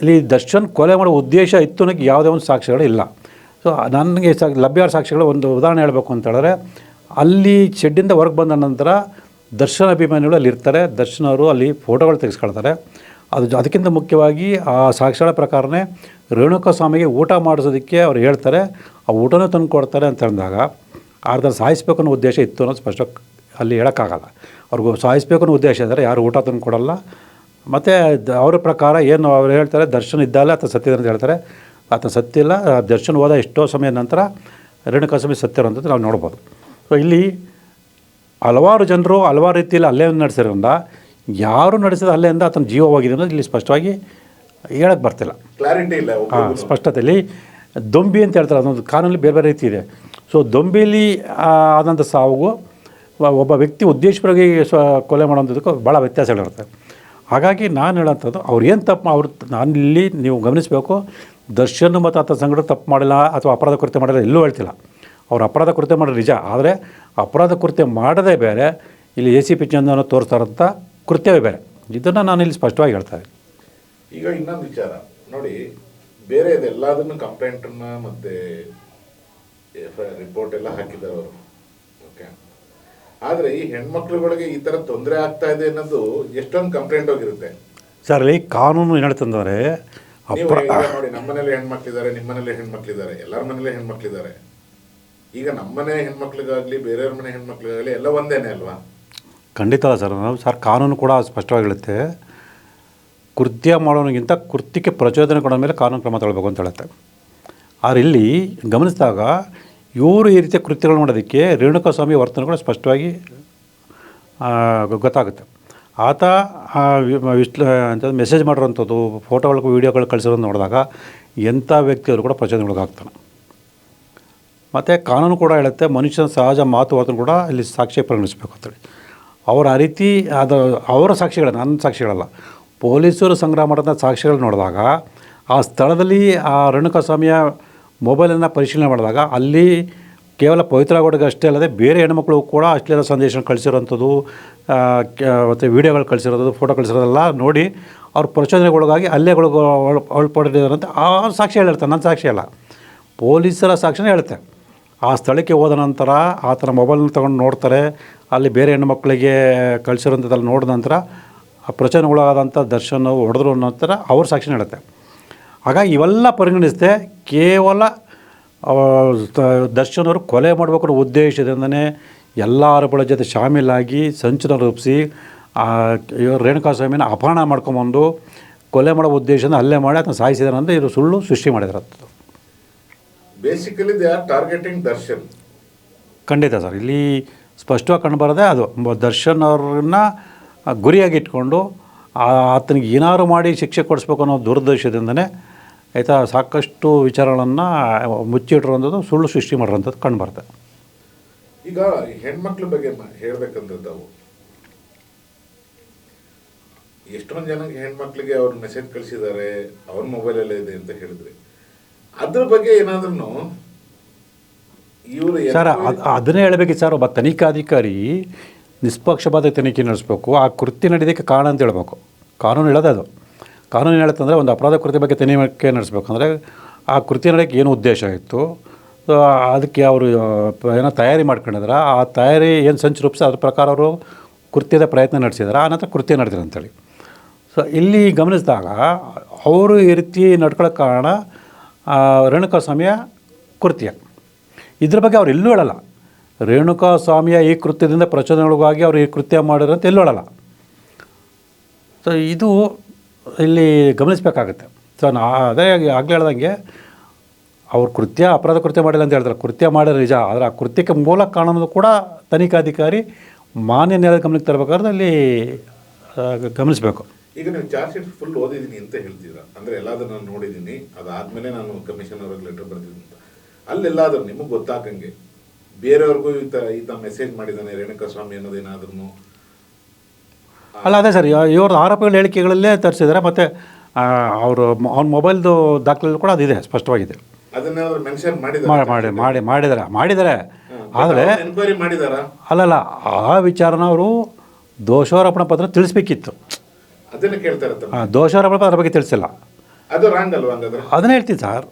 Speaker 1: ಇಲ್ಲಿ ದರ್ಶನ್ ಕೊಲೆ ಮಾಡೋ ಉದ್ದೇಶ ಇತ್ತು ನನಗೆ ಯಾವುದೇ ಒಂದು ಸಾಕ್ಷ್ಯಗಳು ಇಲ್ಲ. ಸೊ ನನಗೆ ಸಾ ಲಭ್ಯವಾದ ಸಾಕ್ಷ್ಯಗಳು ಒಂದು ಉದಾಹರಣೆ ಹೇಳಬೇಕು ಅಂತ ಹೇಳಿದ್ರೆ, ಅಲ್ಲಿ ಶೆಡ್ಡಿಂದ ಹೊರಗೆ ಬಂದ ನಂತರ ದರ್ಶನ್ ಅಭಿಮಾನಿಗಳು ಅಲ್ಲಿ ಇರ್ತಾರೆ, ದರ್ಶನ್ ಅವರು ಅಲ್ಲಿ ಫೋಟೋಗಳು ತೆಗೆಸ್ಕೊಳ್ತಾರೆ. ಅದು ಅದಕ್ಕಿಂತ ಮುಖ್ಯವಾಗಿ ಆ ಸಾಕ್ಷಿಗಳ ಪ್ರಕಾರನೇ ರೇಣುಕಾ ಸ್ವಾಮಿಗೆ ಊಟ ಮಾಡಿಸೋದಕ್ಕೆ ಅವ್ರು ಹೇಳ್ತಾರೆ, ಆ ಊಟನೂ ತಂದು ಕೊಡ್ತಾರೆ ಅಂತ ಅಂದಾಗ ಅರ್ಧ ಸಾಯಿಸ್ಬೇಕು ಅನ್ನೋ ಉದ್ದೇಶ ಇತ್ತು ಅನ್ನೋದು ಸ್ಪಷ್ಟ ಅಲ್ಲಿ ಹೇಳೋಕ್ಕಾಗಲ್ಲ. ಅವ್ರಿಗೂ ಸಾಯಿಸ್ಬೇಕು ಅನ್ನೋ ಉದ್ದೇಶ ಇದ್ದಾರೆ ಯಾರು ಊಟ ತಂದು ಕೊಡಲ್ಲ. ಮತ್ತು ಅವರ ಪ್ರಕಾರ ಏನು ಅವ್ರು ಹೇಳ್ತಾರೆ ದರ್ಶನ ಇದ್ದಲ್ಲ ಆತ ಸತ್ಯದ ಅಂತ ಹೇಳ್ತಾರೆ. ಆತ ಸತ್ಯ ಇಲ್ಲ ದರ್ಶನ ಹೋದ ಎಷ್ಟೋ ಸಮಯದ ನಂತರ ರೇಣುಕಾ ಸ್ವಾಮಿ ಅಂತ ನಾವು ನೋಡ್ಬೋದು. ಸೊ ಇಲ್ಲಿ ಹಲವಾರು ಜನರು ಹಲವಾರು ರೀತಿಯಲ್ಲಿ ಅಲ್ಲೇ ನಡೆಸಿರೋದ್ರಿಂದ ಯಾರು ನಡೆಸಿದ ಅಲ್ಲೆಯಿಂದ ಆತನ ಜೀವ ಹೋಗಿದೆ ಅನ್ನೋದು ಇಲ್ಲಿ ಸ್ಪಷ್ಟವಾಗಿ ಹೇಳಕ್ಕೆ ಬರ್ತಿಲ್ಲ.
Speaker 2: ಕ್ಲಾರಿಟಿ ಇಲ್ಲ ಹಾಂ.
Speaker 1: ಸ್ಪಷ್ಟತೆಯಲ್ಲಿ ದೊಂಬಿ ಅಂತ ಹೇಳ್ತಾರೆ ಅದೊಂದು ಕಾನೂನಲ್ಲಿ ಬೇರೆ ಬೇರೆ ರೀತಿ ಇದೆ. ಸೊ ದೊಂಬಿಲಿ ಆದಂಥ ಸಾವಿಗೂ ಒ- ಒಬ್ಬ ವ್ಯಕ್ತಿ ಉದ್ದೇಶಪರವಾಗಿ ಸ್ವ ಕೊಲೆ ಮಾಡೋಂಥದ್ದಕ್ಕೂ ಭಾಳ ವ್ಯತ್ಯಾಸಗಳಿರುತ್ತೆ. ಹಾಗಾಗಿ ನಾನು ಹೇಳೋಂಥದ್ದು, ಅವ್ರು ಏನು ತಪ್ಪು ಅವ್ರು ನಾನು ಇಲ್ಲಿ ನೀವು ಗಮನಿಸಬೇಕು, ದರ್ಶನ್ ಮತ್ತು ಆತ ಸಂಘಟನೆ ತಪ್ಪು ಮಾಡಿಲ್ಲ ಅಥವಾ ಅಪರಾಧ ಕೃತ್ಯ ಮಾಡಿಲ್ಲ, ಎಲ್ಲೂ ಹೇಳ್ತಿಲ್ಲ. ಅವ್ರು ಅಪರಾಧ ಕೃತ್ಯ ಮಾಡೋದು ನಿಜ, ಆದರೆ ಅಪರಾಧ ಕೃತ್ಯ ಮಾಡದೇ ಬೇರೆ, ಇಲ್ಲಿ ಎ ಸಿ ಪಿ ಚಂದನ ತೋರಿಸ್ತಾರಂಥ ಕೃತ್ಯವೇ ಬೇರೆ. ಇದನ್ನು ನಾನು ಇಲ್ಲಿ ಸ್ಪಷ್ಟವಾಗಿ ಹೇಳ್ತಾ
Speaker 2: ಈಗ ಇನ್ನೊಂದು ವಿಚಾರ, ನೋಡಿ, ಬೇರೆ ಎಲ್ಲದನ್ನು ಕಂಪ್ಲೇಂಟನ್ನು ಮತ್ತೆ ರಿಪೋರ್ಟ್ ಎಲ್ಲ ಹಾಕಿದ್ದಾರೆ ಅವರು. ಆದ್ರೆ ಈ ಹೆಣ್ಮಕ್ಳುಗಳಿಗೆ ಈ ತರ ತೊಂದರೆ ಆಗ್ತಾ ಇದೆ ಅನ್ನೋದು ಎಷ್ಟೊಂದು ಕಂಪ್ಲೇಂಟ್ ಹೋಗಿರುತ್ತೆ.
Speaker 1: ಸರ್ ಇಲ್ಲಿ ಕಾನೂನು ಏನು ಹೇಳ್ತಂದರೆ
Speaker 2: ನೀವು
Speaker 1: ನೋಡಿ
Speaker 2: ಈಗ ನೋಡಿ ನಮ್ಮನೇಲಿ ಹೆಣ್ಮಕ್ಳಿದ್ದಾರೆ ನಿಮ್ಮನೇಲಿ ಹೆಣ್ಮಕ್ಳಿದ್ದಾರೆ ಎಲ್ಲರ ಮನೇಲಿ ಹೆಣ್ಮಕ್ಳಿದ್ದಾರೆ. ಈಗ ನಮ್ಮನೆ ಹೆಣ್ಮಕ್ಳಿಗಾಗಲಿ ಬೇರೆಯವ್ರ ಮನೆ ಹೆಣ್ಮಕ್ಳಿಗಾಗಲಿ ಎಲ್ಲ ಒಂದೇನೆ ಅಲ್ವಾ?
Speaker 1: ಖಂಡಿತ ಅಲ್ಲ ಸರ್ ನಾವು ಸರ್ ಕಾನೂನು ಕೂಡ ಸ್ಪಷ್ಟವಾಗಿರುತ್ತೆ. ಕೃತ್ಯ ಮಾಡೋನಿಗಿಂತ ಕೃತ್ಯಕ್ಕೆ ಪ್ರಚೋದನೆ ಕೊಡೋ ಮೇಲೆ ಕಾನೂನು ಕ್ರಮ ತಗೊಳ್ಬೇಕು ಅಂತ ಹೇಳುತ್ತೆ. ಆದರೆ ಇಲ್ಲಿ ಗಮನಿಸಿದಾಗ ಇವರು ಈ ರೀತಿಯ ಕೃತ್ಯಗಳು ಮಾಡೋದಕ್ಕೆ ರೇಣುಕಾಸ್ವಾಮಿ ವರ್ತನೆಗಳು ಸ್ಪಷ್ಟವಾಗಿ ಗೊತ್ತಾಗುತ್ತೆ. ಆತ ವಿಶ್ಲ ಅಂತ ಮೆಸೇಜ್ ಮಾಡಿರೋಂಥದ್ದು, ಫೋಟೋಗಳು, ವೀಡಿಯೋಗಳು ಕಳಿಸಿರೋದು ನೋಡಿದಾಗ ಎಂಥ ವ್ಯಕ್ತಿಯವರು ಕೂಡ ಪ್ರಚೋದನೆಗೊಳಗಾಗ್ತಾನೆ ಮತ್ತು ಕಾನೂನು ಕೂಡ ಹೇಳುತ್ತೆ, ಮನುಷ್ಯನ ಸಹಜ ಮಾತು ವರ್ತನೆ ಕೂಡ ಇಲ್ಲಿ ಸಾಕ್ಷಿ ಪರಿಗಣಿಸಬೇಕು ಅಂತೇಳಿ. ಅವರ ಆ ರೀತಿ ಅದು ಅವರ ಸಾಕ್ಷಿಗಳು, ನನ್ನ ಸಾಕ್ಷಿಗಳಲ್ಲ. ಪೊಲೀಸರು ಸಂಗ್ರಹ ಮಾಡಿದ ಸಾಕ್ಷಿಗಳು ನೋಡಿದಾಗ ಆ ಸ್ಥಳದಲ್ಲಿ ಆ ರೇಣುಕಾ ಸ್ವಾಮಿಯ ಮೊಬೈಲನ್ನು ಪರಿಶೀಲನೆ ಮಾಡಿದಾಗ ಅಲ್ಲಿ ಕೇವಲ ಪವಿತ್ರಗೌಡಗೆ ಅಷ್ಟೇ ಅಲ್ಲದೆ ಬೇರೆ ಹೆಣ್ಮಕ್ಳು ಕೂಡ ಅಶ್ಲೀಲ ಸಂದೇಶ ಕಳಿಸಿರೋಂಥದ್ದು ಮತ್ತು ವೀಡಿಯೋಗಳು ಕಳಿಸಿರೋದು, ಫೋಟೋ ಕಳಿಸಿರೋದೆಲ್ಲ ನೋಡಿ ಅವ್ರ ಪ್ರಚೋದನೆಗೊಳಗಾಗಿ ಹಲ್ಲೆಗಳಿಗೆ ಒಳ ಒಳಪಡಿದ್ದಾರೆ ಆ ಸಾಕ್ಷಿ ಹೇಳಿರ್ತಾರೆ ನನ್ನ ಸಾಕ್ಷಿ ಅಲ್ಲ. ಪೊಲೀಸರ ಸಾಕ್ಷಿನೇ ಹೇಳುತ್ತೆ ಆ ಸ್ಥಳಕ್ಕೆ ಹೋದ ನಂತರ ಆತನ ಮೊಬೈಲ್ನ ತೊಗೊಂಡು ನೋಡ್ತಾರೆ, ಅಲ್ಲಿ ಬೇರೆ ಹೆಣ್ಮಕ್ಳಿಗೆ ಕಳಿಸಿರೋಂಥದ್ದೆಲ್ಲ ನೋಡಿದ ನಂತರ ಆ ಪ್ರಚೋದನೆಗೊಳಗಾದಂಥ ದರ್ಶನ ಹೊಡೆದ್ರು ನಂತರ ಅವ್ರ ಸಾಕ್ಷಿನೇ ಹೇಳುತ್ತೆ ಹಾಗಾಗಿ ಇವೆಲ್ಲ ಪರಿಗಣಿಸದೆ ಕೇವಲ ದರ್ಶನ್ ಅವರು ಕೊಲೆ ಮಾಡಬೇಕು ಅನ್ನೋ ಉದ್ದೇಶದಿಂದನೇ ಎಲ್ಲ ಆರೋಪಗಳ ಜೊತೆ ಶಾಮೀಲಾಗಿ ಸಂಚನ ರೂಪಿಸಿ ಇವ್ರು ರೇಣುಕಾ ಸ್ವಾಮಿನ ಅಪಹರಣ ಮಾಡ್ಕೊಂಬಂದು ಕೊಲೆ ಮಾಡೋ ಉದ್ದೇಶದಿಂದ ಹಲ್ಲೆ ಮಾಡಿ ಅದನ್ನು ಸಾಯಿಸಿದಾರೆ ಅಂದರೆ ಇದು ಸುಳ್ಳು ಸೃಷ್ಟಿ ಮಾಡಿದಾರೆ
Speaker 2: basically they are targeting Darshan
Speaker 1: ಖಂಡಿತ ಸರ್. ಇಲ್ಲಿ ಸ್ಪಷ್ಟವಾಗಿ ಕಂಡುಬರೋದೇ ಅದು. ದರ್ಶನ್ ಅವ್ರನ್ನ ಗುರಿಯಾಗಿ ಇಟ್ಕೊಂಡು ಆತನಿಗೆ ಏನಾದ್ರು ಮಾಡಿ ಶಿಕ್ಷೆ ಕೊಡಿಸ್ಬೇಕು ಅನ್ನೋ ದುರುದ್ದೇಶದಿಂದನೇ ಆಯಿತಾ? ಸಾಕಷ್ಟು ವಿಚಾರಗಳನ್ನು ಮುಚ್ಚಿಟ್ಟಿರೋಂಥದ್ದು ಸುಳ್ಳು ಸೃಷ್ಟಿ ಮಾಡಿರೋಂಥದ್ದು ಕಂಡುಬರುತ್ತೆ
Speaker 2: ಈಗ ಹೆಣ್ಮಕ್ಳ ಬಗ್ಗೆ ಹೇಳ್ಬೇಕಂದ್ರೆ ತಾವು ಎಷ್ಟೊಂದು ಜನಕ್ಕೆ ಹೆಣ್ಮಕ್ಳಿಗೆ ಅವ್ರ ಮೆಸೇಜ್ ಕಳಿಸಿದ್ದಾರೆ ಅವ್ರ ಮೊಬೈಲಲ್ಲೇ ಇದೆ ಅಂತ ಹೇಳಿದ್ರಿ. ಅದ್ರ ಬಗ್ಗೆ ಏನಾದ್ರೂ ಇವರು
Speaker 1: ಸರ್ ಅದು ಅದನ್ನೇ ಹೇಳಬೇಕು ಸರ್. ಒಬ್ಬ ತನಿಖಾಧಿಕಾರಿ ನಿಷ್ಪಕ್ಷಪಾತ ತನಿಖೆ ನಡೆಸಬೇಕು. ಆ ಕೃತ್ಯ ನಡೆಯೋದಕ್ಕೆ ಕಾರಣ ಅಂತ ಹೇಳ್ಬೇಕು. ಕಾನೂನು ಹೇಳೋದೇ ಅದು. ಕಾನೂನು ಹೇಳುತ್ತಂದರೆ ಒಂದು ಅಪರಾಧ ಕೃತಿ ಬಗ್ಗೆ ತನಿಖೆ ನಡೆಸಬೇಕಂದ್ರೆ ಆ ಕೃತಿ ನಡೆಯೋಕ್ಕೆ ಏನು ಉದ್ದೇಶ ಇತ್ತು? ಅದಕ್ಕೆ ಅವರು ಏನೋ ತಯಾರಿ ಮಾಡ್ಕೊಂಡಿದ್ರೆ. ಆ ತಯಾರಿ ಏನು ಸಂಚು ರೂಪಿಸಿ ಅದ್ರ ಪ್ರಕಾರ ಅವರು ಕೃತ್ಯದ ಪ್ರಯತ್ನ ನಡೆಸಿದ್ದಾರೆ ನಂತರ ಕೃತ್ಯ ನಡೆದಿದೆ ಅಂತೇಳಿ. ಸೊ ಇಲ್ಲಿ ಗಮನಿಸಿದಾಗ ಅವರು ಈ ರೀತಿ ನಡ್ಕೊಳ್ಳೋ ಕಾರಣ ಆ, ರೇಣುಕಾ ಸ್ವಾಮಿಯ ಕೃತ್ಯ. ಇದ್ರ ಬಗ್ಗೆ ಅವ್ರು ಎಲ್ಲೂ ಹೇಳಲ್ಲ. ರೇಣುಕಾ ಸ್ವಾಮಿಯ ಈ ಕೃತ್ಯದಿಂದ ಪ್ರಚೋದನೆಗಳಿಗಾಗಿ ಅವರು ಈ ಕೃತ್ಯ ಮಾಡಿದ್ರು ಅಂತ ಎಲ್ಲೂ ಹೇಳಲ್ಲ. ಸೊ ಇದು ಇಲ್ಲಿ ಗಮನಿಸಬೇಕಾಗುತ್ತೆ. ಸೊ ನಾ ಅದೇ ಆಗಲೇ ಹೇಳ್ದಂಗೆ, ಅವ್ರು ಕೃತ್ಯ, ಅಪರಾಧ ಕೃತ್ಯ ಮಾಡಿಲ್ಲ ಅಂತ ಹೇಳ್ತಾರೆ. ಕೃತ್ಯ ಮಾಡಿದ್ರೆ ನಿಜ, ಆದರೆ ಆ ಕೃತ್ಯಕ್ಕೆ ಮೂಲ ಕಾರಣವನ್ನು ಕೂಡ ತನಿಖಾಧಿಕಾರಿ ಮಾನ್ಯ ನ್ಯಾಯ ಗಮನಕ್ಕೆ ತರಬೇಕಾದ್ರೆ ಅಲ್ಲಿ ಗಮನಿಸಬೇಕು.
Speaker 2: ಈಗ ನೀವು ಚಾರ್ಜ್ ಶೀಟ್ ಫುಲ್ ಓದಿದ್ದೀನಿ ಅಂತ ಹೇಳ್ತೀರಾ? ಅಂದರೆ ಎಲ್ಲಾದರೂ ನಾನು ನೋಡಿದ್ದೀನಿ, ಅದಾದಮೇಲೆ ನಾನು ಕಮಿಷನರ್ ಲೆಟರ್ ಬರ್ದಿದ್ದೀನಿ ಅಂತ. ಅಲ್ಲೆಲ್ಲಾದರೂ ನಿಮಗೆ ಗೊತ್ತಾಗಂಗೆ, ಬೇರೆಯವ್ರಿಗೂ ಈ ಈತ ಮೆಸೇಜ್ ಮಾಡಿದ್ದಾನೆ ರೇಣುಕಾ ಸ್ವಾಮಿ ಅನ್ನೋದೇನಾದ್ರೂ
Speaker 1: ಅಲ್ಲ ಅದೇ ಸರ್ ಇವ್ರದ್ದು ಆರೋಪಗಳ ಹೇಳಿಕೆಗಳಲ್ಲೇ ತರಿಸಿದ್ದಾರೆ ಮತ್ತು ಅವರು ಅವ್ನ ಮೊಬೈಲ್ದು ದಾಖಲೆ ಕೂಡ ಅದಿದೆ ಸ್ಪಷ್ಟವಾಗಿದೆ. ಮಾಡಿ
Speaker 2: ಮಾಡಿದ್ದಾರೆ.
Speaker 1: ಮಾಡಿ ಮಾಡಿ ಮಾಡಿದ್ದಾರೆ ಮಾಡಿದ್ದಾರೆ. ಆದರೆ ಅಲ್ಲಲ್ಲ ಆ ವಿಚಾರನ ಅವರು ದೋಷಾರೋಪಣ ಪತ್ರ ತಿಳಿಸ್ಬೇಕಿತ್ತು. ದೋಷಾರೋಪಣ ಪತ್ರ ಬಗ್ಗೆ ತಿಳಿಸಿಲ್ಲ. ಅದನ್ನೇ ಹೇಳ್ತೀನಿ ಸರ್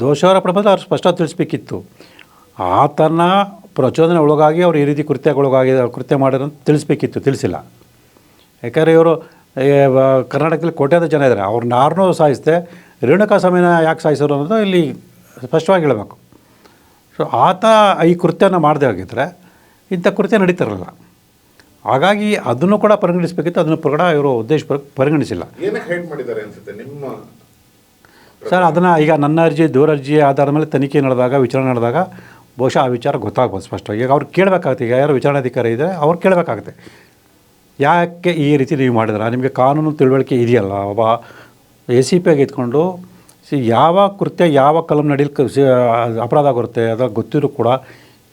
Speaker 1: ದೋಷಾರೋಪಣ ಪತ್ರ ಅವ್ರು ಸ್ಪಷ್ಟ ತಿಳಿಸ್ಬೇಕಿತ್ತು. ಆತನ ಪ್ರಚೋದನೆ ಒಳಗಾಗಿ ಅವ್ರು ಈ ರೀತಿ ಕೃತ್ಯಗಳೊಳಗಾಗಿ ಕೃತ್ಯ ಮಾಡಿರೋ ತಿಳಿಸ್ಬೇಕಿತ್ತು ತಿಳಿಸಿಲ್ಲ. ಯಾಕಂದರೆ ಇವರು ಕರ್ನಾಟಕದಲ್ಲಿ ಕೋಟ್ಯಾಂತರ ಜನ ಇದ್ದಾರೆ ಅವ್ರನ್ನ ಯಾರನ್ನೂ ಸಾಯಿಸ್ದೆ ರೇಣುಕಾ ಸ್ವಾಮಿನ ಯಾಕೆ ಸಾಯಿಸೋರು ಅನ್ನೋದು ಇಲ್ಲಿ ಸ್ಪಷ್ಟವಾಗಿ ಹೇಳಬೇಕು. ಸೊ ಆತ ಈ ಕೃತ್ಯನ ಮಾಡದೆ ಆಗಿದ್ದರೆ ಇಂಥ ಕೃತ್ಯ ನಡೀತಿರಲ್ಲ ಹಾಗಾಗಿ ಅದನ್ನು ಕೂಡ ಪರಿಗಣಿಸಬೇಕಿತ್ತು ಅದನ್ನು ಕೂಡ ಇವರು ಉದ್ದೇಶ ಪರಿಗಣಿಸಿಲ್ಲ.
Speaker 2: ನಿಮ್ಮ
Speaker 1: ಸರ್ ಅದನ್ನು ಈಗ ನನ್ನ ಅರ್ಜಿ ದೂರ ಅರ್ಜಿ ಆಧಾರದ ಮೇಲೆ ತನಿಖೆ ನಡೆದಾಗ ವಿಚಾರಣೆ ನಡೆದಾಗ ಬಹುಶಃ ಆ ವಿಚಾರ ಗೊತ್ತಾಗ್ಬೋದು ಸ್ಪಷ್ಟವಾಗಿ. ಈಗ ಅವ್ರು ಕೇಳಬೇಕಾಗುತ್ತೆ ಈಗ ಯಾರು ವಿಚಾರಣಾಧಿಕಾರಿ ಇದ್ದರೆ ಅವ್ರು ಕೇಳಬೇಕಾಗುತ್ತೆ. ಯಾಕೆ ಈ ರೀತಿ ನೀವು ಮಾಡಿದ್ರ? ನಿಮಗೆ ಕಾನೂನು ತಿಳುವಳಿಕೆ ಇದೆಯಲ್ಲ, ಒಬ್ಬ ಎ ಸಿ ಪಿ ಆಗಿ ಇದ್ಕೊಂಡು ಸಿ ಯಾವ ಕೃತ್ಯ, ಯಾವ ಕಲಂ ನಡೀಲಿ ಅಪರಾಧ ಬರುತ್ತೆ ಅದು ಗೊತ್ತಿರೋ ಕೂಡ